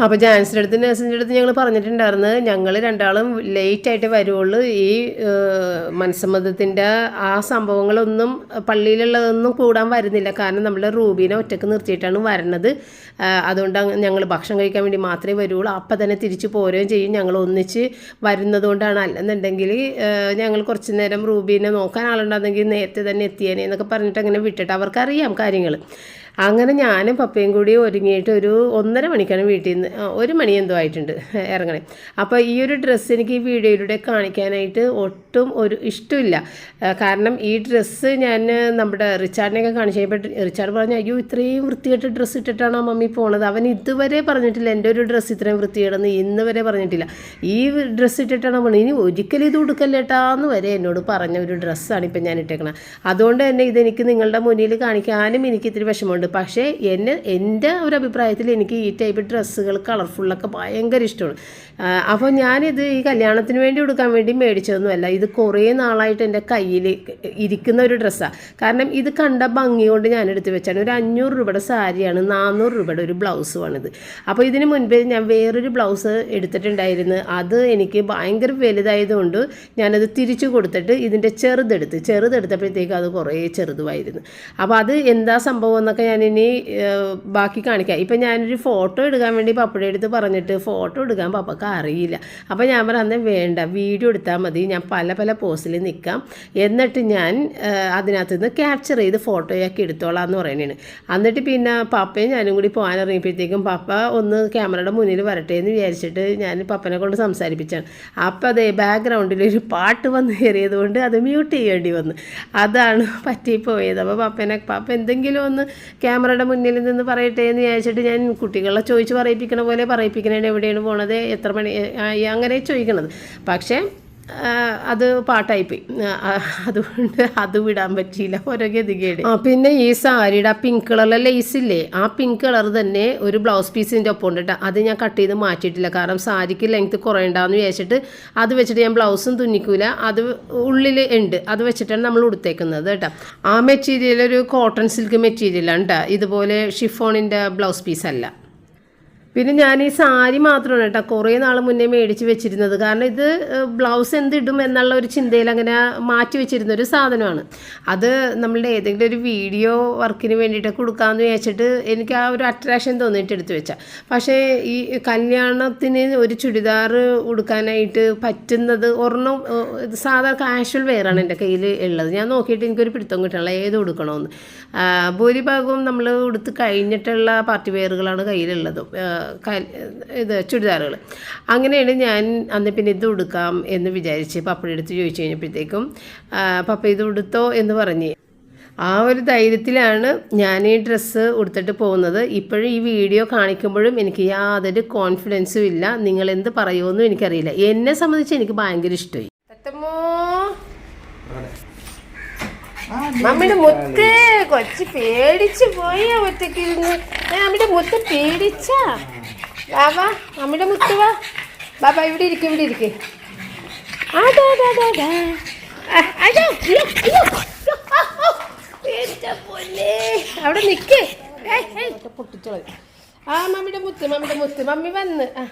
അപ്പോൾ ജാൻസിന്റെ അടുത്ത് നഴ്സിന്റെ അടുത്ത് ഞങ്ങൾ പറഞ്ഞിട്ടുണ്ടായിരുന്നു ഞങ്ങൾ രണ്ടാളും ലേറ്റ് ആയിട്ട് വരുവുള്ളൂ. ഈ മനസ്സമ്മതത്തിന്റെ ആ സംഭവങ്ങളൊന്നും പള്ളിയിലുള്ളതൊന്നും കൂടാൻ വരുന്നില്ല. കാരണം നമ്മൾ റൂബീനെ ഒറ്റയ്ക്ക് നിർത്തിയിട്ടാണ് വരണത്. അതുകൊണ്ട് ഞങ്ങൾ ഭക്ഷണം കഴിക്കാൻ വേണ്ടി മാത്രമേ വരുള്ളൂ അപ്പം തന്നെ തിരിച്ച് പോരുകയും ചെയ്യും. ഞങ്ങൾ ഒന്നിച്ച് വരുന്നത് കൊണ്ടാണ് അല്ലെന്നുണ്ടെങ്കിൽ ഞങ്ങൾ കുറച്ച് നേരം റൂബീനെ നോക്കാൻ ആളുണ്ടായിരുന്നെങ്കിൽ നേരത്തെ തന്നെ എത്തിയേനെ എന്നൊക്കെ പറഞ്ഞിട്ട് അങ്ങനെ വിട്ടിട്ട് അവർക്കറിയാം കാര്യങ്ങൾ അങ്ങനെ ഞാനും പപ്പയും കൂടി ഒരുങ്ങിയിട്ട് ഒരു ഒന്നര മണിക്കാണ് വീട്ടിൽ നിന്ന് ഒരു മണി എന്തോ ആയിട്ടുണ്ട് ഇറങ്ങണേ. അപ്പോൾ ഈ ഒരു ഡ്രസ്സ് എനിക്ക് ഈ വീഡിയോയിലൂടെ കാണിക്കാനായിട്ട് ഒട്ടും ഒരു ഇഷ്ടമില്ല. കാരണം ഈ ഡ്രസ്സ് ഞാൻ നമ്മുടെ റിച്ചാർഡിനെയൊക്കെ കാണിച്ചു കഴിഞ്ഞപ്പോൾ റിച്ചാർഡ് പറഞ്ഞു അയ്യോ ഇത്രയും വൃത്തികെട്ട ഡ്രസ്സ് ഇട്ടിട്ടാണ് മമ്മി പോണത്? അവൻ ഇതുവരെ പറഞ്ഞിട്ടില്ല എന്റെ ഒരു ഡ്രസ്സ് ഇത്രയും വൃത്തികേടെന്ന് ഇന്ന് വരെ പറഞ്ഞിട്ടില്ല. ഈ ഡ്രസ്സ് ഇട്ടിട്ടാണ് പോണത് ഇനി ഒരിക്കലും ഇത് ഉടുക്കല്ലേട്ടാന്ന് വരെ എന്നോട് പറഞ്ഞ ഒരു ഡ്രസ്സാണ് ഇപ്പം ഞാൻ ഇട്ടേക്കണത് അതുകൊണ്ട് തന്നെ ഇതെനിക്ക് നിങ്ങളുടെ മുന്നിൽ കാണിക്കാനും എനിക്ക് ഇത്തിരി വിഷമമുണ്ട്. പക്ഷേ എന്നെ എന്റെ ഒരു അഭിപ്രായത്തിൽ എനിക്ക് ഈ ടൈപ്പ് ഡ്രസ്സുകൾ കളർഫുള്ളൊക്കെ ഭയങ്കര ഇഷ്ടമാണ്. അപ്പോൾ ഞാനിത് ഈ കല്യാണത്തിന് വേണ്ടി കൊടുക്കാൻ വേണ്ടി മേടിച്ചതൊന്നുമല്ല. ഇത് കുറേ നാളായിട്ട് എന്റെ കയ്യിൽ ഇരിക്കുന്ന ഒരു ഡ്രസ്സാണ് കാരണം ഇത് കണ്ട ഭംഗി കൊണ്ട് ഞാൻ എടുത്ത് വെച്ചാണ്. ഒരു അഞ്ഞൂറ് രൂപയുടെ സാരിയാണ് നാനൂറ് രൂപയുടെ ഒരു ബ്ലൗസുമാണിത് അപ്പോൾ ഇതിന് മുൻപേ ഞാൻ വേറൊരു ബ്ലൗസ് എടുത്തിട്ടുണ്ടായിരുന്നു. അത് എനിക്ക് ഭയങ്കര വലുതായതുകൊണ്ട് ഞാനത് തിരിച്ചു കൊടുത്തിട്ട് ഇതിന്റെ ചെറുതെടുത്ത്. ചെറുതെടുത്തപ്പോഴത്തേക്ക് അത് കുറേ ചെറുതുമായിരുന്നു. അപ്പോൾ അത് എന്താ സംഭവം എന്നൊക്കെ ഞാനിനി ബാക്കി കാണിക്കാം. ഇപ്പം ഞാനൊരു ഫോട്ടോ എടുക്കാൻ വേണ്ടി പപ്പയുടെ അടുത്ത് പറഞ്ഞിട്ട് ഫോട്ടോ എടുക്കാൻ പപ്പക്ക് അറിയില്ല. അപ്പോൾ ഞാൻ പറഞ്ഞ വേണ്ട വീഡിയോ എടുത്താൽ മതി. ഞാൻ പല പല പോസിൽ നിൽക്കാം. എന്നിട്ട് ഞാൻ അതിനകത്ത് നിന്ന് ക്യാപ്ചർ ചെയ്ത് ഫോട്ടോയാക്കി എടുത്തോളാം എന്ന് പറയുന്നതാണ്. എന്നിട്ട് പിന്നെ പപ്പയും ഞാനും കൂടി പോകാൻ ഇറങ്ങിയപ്പോഴത്തേക്കും പപ്പ ഒന്ന് ക്യാമറയുടെ മുന്നിൽ വരട്ടെ എന്ന് വിചാരിച്ചിട്ട് ഞാൻ പപ്പനെ കൊണ്ട് സംസാരിപ്പിച്ചാണ്. അപ്പോൾ അതേ ബാക്ക്ഗ്രൗണ്ടിൽ ഒരു പാട്ട് വന്ന് കയറിയത് കൊണ്ട് അത് മ്യൂട്ട് ചെയ്യേണ്ടി വന്നു. അതാണ് പറ്റിപ്പോയത്. അപ്പോൾ പപ്പനെ പപ്പ എന്തെങ്കിലും ഒന്ന് ക്യാമറയുടെ മുന്നിൽ നിന്ന് പറയട്ടെ എന്ന് വിചാരിച്ചിട്ട് ഞാൻ കുട്ടികളെ ചോദിച്ച് പറയിപ്പിക്കണ പോലെ പറയിപ്പിക്കണേന് എവിടെയാണ് പോണത്? എത്ര മണി അങ്ങനെ ചോദിക്കണത്. പക്ഷേ അത് പാട്ടായിപ്പോയി. അതുകൊണ്ട് അത് വിടാൻ പറ്റിയില്ല. ഓരോ ഗതികേട്. പിന്നെ ഈ സാരിയുടെ പിങ്ക് കളറിലെ ഇല്ലേ? ആ പിങ്ക് കളർ തന്നെ ഒരു ബ്ലൗസ് പീസിന്റെ ഒപ്പം ഉണ്ട് കേട്ടോ അത് ഞാൻ കട്ട് ചെയ്ത് മാറ്റിയിട്ടില്ല. കാരണം സാരിക്ക് ലെങ്ത് കുറയണ്ടെന്ന് വിചാരിച്ചിട്ട് അത് വെച്ചിട്ട് ഞാൻ ബ്ലൗസും തുന്നിക്കൂല. അത് ഉള്ളിൽ ഉണ്ട്. അത് വെച്ചിട്ടാണ് നമ്മൾ ഉടുത്തേക്കുന്നത് കേട്ടോ ആ മെറ്റീരിയൽ ഒരു കോട്ടൺ സിൽക്ക് മെറ്റീരിയലാണ് കേട്ടോ ഇതുപോലെ ഷിഫോണിന്റെ ബ്ലൗസ് പീസ് അല്ല. പിന്നെ ഞാൻ ഈ സാരി മാത്രമാണ് കേട്ടോ കുറേ നാൾ മുന്നേ മേടിച്ച് വെച്ചിരുന്നത്. കാരണം ഇത് ബ്ലൗസ് എന്തിടും എന്നുള്ള ഒരു ചിന്തയിൽ അങ്ങനെ മാറ്റി വെച്ചിരുന്ന ഒരു സാധനമാണ്. അത് നമ്മളുടെ ഏതെങ്കിലും ഒരു വീഡിയോ വർക്കിന് വേണ്ടിയിട്ട് കൊടുക്കാമെന്ന് വിചാരിച്ചിട്ട് എനിക്ക് ആ ഒരു അട്രാക്ഷൻ തോന്നിയിട്ട് എടുത്തു വെച്ചാൽ പക്ഷേ ഈ കല്യാണത്തിന് ഒരു ചുരിദാർ ഉടുക്കാനായിട്ട് പറ്റുന്നത് ഒരെണ്ണം സാധാരണ കാഷ്വൽ വെയറാണ് എന്റെ കയ്യിൽ ഉള്ളത്. ഞാൻ നോക്കിയിട്ട് എനിക്കൊരു പിടുത്തം കിട്ടണില്ല. ഏത് ഉടുക്കണമെന്ന്. ഭൂരിഭാഗവും നമ്മൾ ഉടുത്ത് കഴിഞ്ഞിട്ടുള്ള പാർട്ടി വെയറുകളാണ് കയ്യിലുള്ളത്. ഇത് ചുരിദാറുകൾ അങ്ങനെയാണ് ഞാൻ അന്ന് പിന്നെ ഇത് ഉടുക്കാം എന്ന് വിചാരിച്ച് പപ്പയുടെ അടുത്ത് ചോദിച്ചു കഴിഞ്ഞപ്പോഴത്തേക്കും പപ്പ ഇത് ഉടുത്തോ? എന്ന് പറഞ്ഞ്. ആ ഒരു ധൈര്യത്തിലാണ് ഞാൻ ഈ ഡ്രസ്സ് ഉടുത്തിട്ട് പോകുന്നത്. ഇപ്പോഴും ഈ വീഡിയോ കാണിക്കുമ്പോഴും എനിക്ക് യാതൊരു കോൺഫിഡൻസും ഇല്ല. നിങ്ങൾ എന്ത് പറയുമെന്നും എനിക്കറിയില്ല. എന്നെ സംബന്ധിച്ച് എനിക്ക് ഭയങ്കര ഇഷ്ടമായി. തത്തമ്മോ മമ്മിയുടെ മുത്ത് കൊച്ചു പേടിച്ചു പോയി ഒറ്റയ്ക്ക് ഇരുന്ന്. മമ്മിയുടെ മുത്ത് പേടിച്ചാ? വാ വാ മമ്മിയുടെ മുത്ത് വാ. ബാബാ ഇവിടെ ഇരിക്കും ഇവിടെ ഇരിക്കേ. അതാ അതാ അതാ അയ്യോ, അയ്യോ, അയ്യോ. അവിടെ നിൽക്കേ പൊട്ടിച്ചോളൂ ആ മമ്മിയുടെ മുത്ത് മമ്മിയുടെ മുത്ത്. മമ്മി വന്ന്. ആ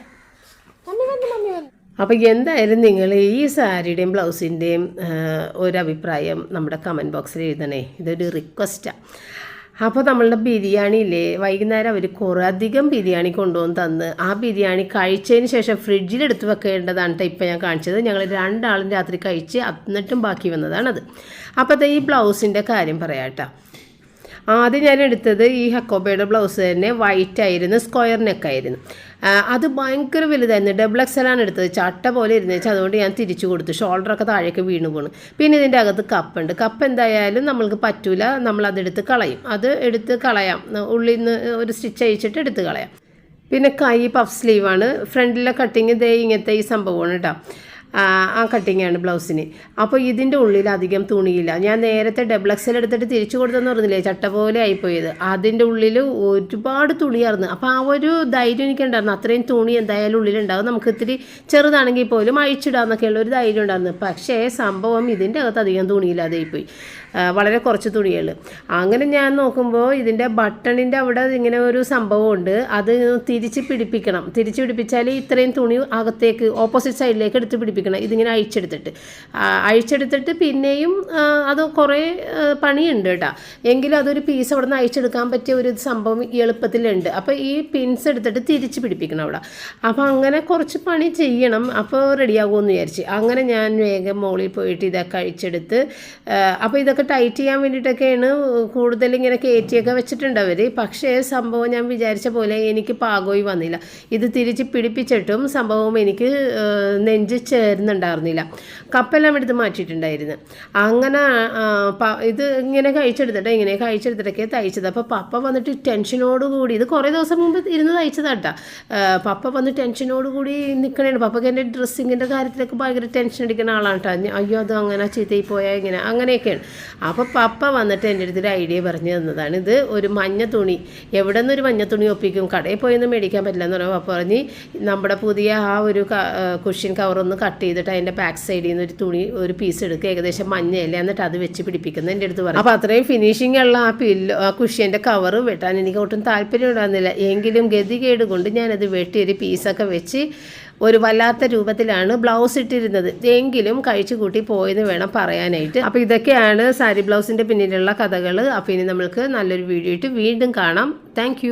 മമ്മി വന്ന് മമ്മി വന്ന്. അപ്പോൾ എന്തായാലും നിങ്ങൾ ഈ സാരിയുടെയും ബ്ലൗസിന്റെയും ഒരു അഭിപ്രായം നമ്മുടെ കമന്റ് ബോക്സിൽ എഴുതണേ. ഇതൊരു റിക്വസ്റ്റാണ് അപ്പോൾ നമ്മളുടെ ബിരിയാണിയില്ലേ വൈകുന്നേരം അവർ കുറേ അധികം ബിരിയാണി കൊണ്ടുവന്ന് തന്ന് ആ ബിരിയാണി കഴിച്ചതിന് ശേഷം ഫ്രിഡ്ജിലെടുത്ത് വെക്കേണ്ടതാണ് കേട്ടോ ഇപ്പോൾ ഞാൻ കാണിച്ചത്. ഞങ്ങൾ രണ്ടാളും രാത്രി കഴിച്ച് എന്നിട്ടും ബാക്കി വന്നതാണത്. അപ്പോൾ ഈ ബ്ലൗസിന്റെ കാര്യം പറയാം കേട്ടോ ആദ്യം ഞാൻ എടുത്തത് ഈ ഹക്കോബയുടെ ബ്ലൗസ് തന്നെ വൈറ്റ് ആയിരുന്നു സ്ക്വയർ നെക്കായിരുന്നു അത് ഭയങ്കര വലുതായിരുന്നു. ഡബിൾ എക്സ് എക്സലാണ് എടുത്തത്. ചട്ട പോലെ ഇരുന്ന് വെച്ചാൽ അതുകൊണ്ട് ഞാൻ തിരിച്ചു കൊടുത്തു. ഷോൾഡറൊക്കെ താഴേക്ക് വീണു പോണു. പിന്നെ ഇതിന്റെ അകത്ത് കപ്പുണ്ട് കപ്പ് എന്തായാലും നമ്മൾക്ക് പറ്റൂല. നമ്മൾ അതെടുത്ത് കളയും. അത് എടുത്ത് കളയാം. ഉള്ളിൽ നിന്ന് ഒരു സ്റ്റിച്ച് അയച്ചിട്ട് എടുത്ത് കളയാം. പിന്നെ കൈ പഫ് സ്ലീവാണ് ഫ്രണ്ടിലെ കട്ടിങ് ദേ ഇങ്ങനത്തെ ഈ സംഭവമാണ് കേട്ടോ ആ കട്ടിങ്ങാണ് ബ്ലൗസിന് അപ്പോൾ ഇതിന്റെ ഉള്ളിൽ അധികം തുണിയില്ല. ഞാൻ നേരത്തെ ഡബിൾ എക്സൽ എടുത്തിട്ട് തിരിച്ചു കൊടുത്തെന്ന് പറഞ്ഞില്ലേ ചട്ട പോലെ ആയിപ്പോയത്. അതിന്റെ ഉള്ളിൽ ഒരുപാട് തുണിയായിരുന്നു. അപ്പോൾ ആ ഒരു ധൈര്യം എനിക്കുണ്ടായിരുന്നു. അത്രയും തുണി എന്തായാലും ഉള്ളിലുണ്ടാകും നമുക്ക് ഇത്തിരി ചെറുതാണെങ്കിൽ പോലും അഴിച്ചിടാന്നൊക്കെയുള്ള ഒരു ധൈര്യം ഉണ്ടായിരുന്നു. പക്ഷേ സംഭവം ഇതിന്റെ അകത്ത് അധികം തുണിയില്ലാതെ പോയി വളരെ കുറച്ച് തുണികൾ അങ്ങനെ ഞാൻ നോക്കുമ്പോൾ ഇതിന്റെ ബട്ടണിന്റെ അവിടെ ഇങ്ങനെ ഒരു സംഭവമുണ്ട്. അത് തിരിച്ച് പിടിപ്പിക്കണം. തിരിച്ച് പിടിപ്പിച്ചാൽ ഇത്രയും തുണി അകത്തേക്ക് ഓപ്പോസിറ്റ് സൈഡിലേക്ക് എടുത്ത് പിടിപ്പിക്കണം. ഇതിങ്ങനെ അഴിച്ചെടുത്തിട്ട്. അഴിച്ചെടുത്തിട്ട് പിന്നെയും അത് കുറേ പണിയുണ്ട് കേട്ടോ. എങ്കിലും അതൊരു പീസ് അവിടെ നിന്ന് അഴിച്ചെടുക്കാൻ പറ്റിയ ഒരു സംഭവം എളുപ്പത്തിലുണ്ട്. അപ്പോൾ ഈ പിൻസ് എടുത്തിട്ട് തിരിച്ച് പിടിപ്പിക്കണം അവിടെ. അപ്പോൾ അങ്ങനെ കുറച്ച് പണി ചെയ്യണം. അപ്പോൾ റെഡിയാകുമെന്ന് വിചാരിച്ച്. അങ്ങനെ ഞാൻ വേഗം മോളിൽ പോയിട്ട് ഇതൊക്കെ അഴിച്ചെടുത്ത് അപ്പോൾ ഇതൊക്കെ ടൈറ്റ് ചെയ്യാൻ വേണ്ടിയിട്ടൊക്കെയാണ് കൂടുതൽ ഇങ്ങനെ കയറ്റിയൊക്കെ വെച്ചിട്ടുണ്ട് അവർ പക്ഷേ സംഭവം ഞാൻ വിചാരിച്ച പോലെ എനിക്ക് പാകോയി വന്നില്ല. ഇത് തിരിച്ച് പിടിപ്പിച്ചിട്ടും സംഭവം എനിക്ക് നെഞ്ച് ചേർന്നുണ്ടായിരുന്നില്ല കപ്പെല്ലാം എടുത്ത് മാറ്റിയിട്ടുണ്ടായിരുന്നു. അങ്ങനെ ഇത് ഇങ്ങനെ കഴിച്ചെടുത്തിട്ട് ഇങ്ങനെ കഴിച്ചെടുത്തിട്ടൊക്കെ തയ്ച്ചത്. അപ്പോൾ പപ്പ വന്നിട്ട് ടെൻഷനോട് കൂടി ഇത് കുറേ ദിവസം മുമ്പ് ഇരുന്ന് തയ്ച്ചതാട്ടാ പപ്പ വന്ന് ടെൻഷനോട് കൂടി നിൽക്കണേണ് പപ്പക്ക് എന്റെ ഡ്രസ്സിങ്ങിന്റെ കാര്യത്തിലൊക്കെ ഭയങ്കര ടെൻഷൻ അടിക്കുന്ന ആളാണ് കേട്ടോ അയ്യോ അത് അങ്ങനെ ചീത്തയിൽ പോയാൽ ഇങ്ങനെ അങ്ങനെയൊക്കെയാണ്. അപ്പോൾ പപ്പ വന്നിട്ട് എന്റെ അടുത്തൊരു ഐഡിയ പറഞ്ഞു തന്നതാണ്. ഇത് ഒരു മഞ്ഞ തുണി. എവിടെ നിന്നൊരു മഞ്ഞ തുണി ഒപ്പിക്കും. കടയിൽ പോയൊന്നും മേടിക്കാൻ പറ്റില്ല എന്ന് പറഞ്ഞാൽ പപ്പ പറഞ്ഞ് നമ്മുടെ പുതിയ ആ ഒരു കുഷ്യൻ കവറൊന്ന് കട്ട് ചെയ്തിട്ട് അതിന്റെ ബാക്ക് സൈഡിൽ നിന്ന് ഒരു തുണി ഒരു പീസ് എടുക്കുക. ഏകദേശം മഞ്ഞയല്ലേ? എന്നിട്ട് അത് വെച്ച് പിടിപ്പിക്കുന്നത് എന്റെ അടുത്ത് പറഞ്ഞു. അപ്പോൾ അത്രയും ഫിനിഷിംഗ് ഉള്ള ആ പില്ലോ ആ കുഷ്യന്റെ കവർ വെട്ടാൻ എനിക്ക് ഒട്ടും താല്പര്യം ഉണ്ടാകുന്നില്ല എങ്കിലും ഗതികേട് കൊണ്ട് ഞാനത് വെട്ടി ഒരു പീസൊക്കെ വെച്ച് ഒരു വല്ലാത്ത രൂപത്തിലാണ് ബ്ലൗസ് ഇട്ടിരുന്നത്. എങ്കിലും കഴിച്ചു കൂട്ടി പോയെന്ന് വേണം പറയാനായിട്ട്. അപ്പോൾ ഇതൊക്കെയാണ് സാരി ബ്ലൗസിന്റെ പിന്നിലുള്ള കഥകൾ അപ്പോൾ ഇനി നമ്മൾക്ക് നല്ലൊരു വീഡിയോ ഇട്ട് വീണ്ടും കാണാം. താങ്ക്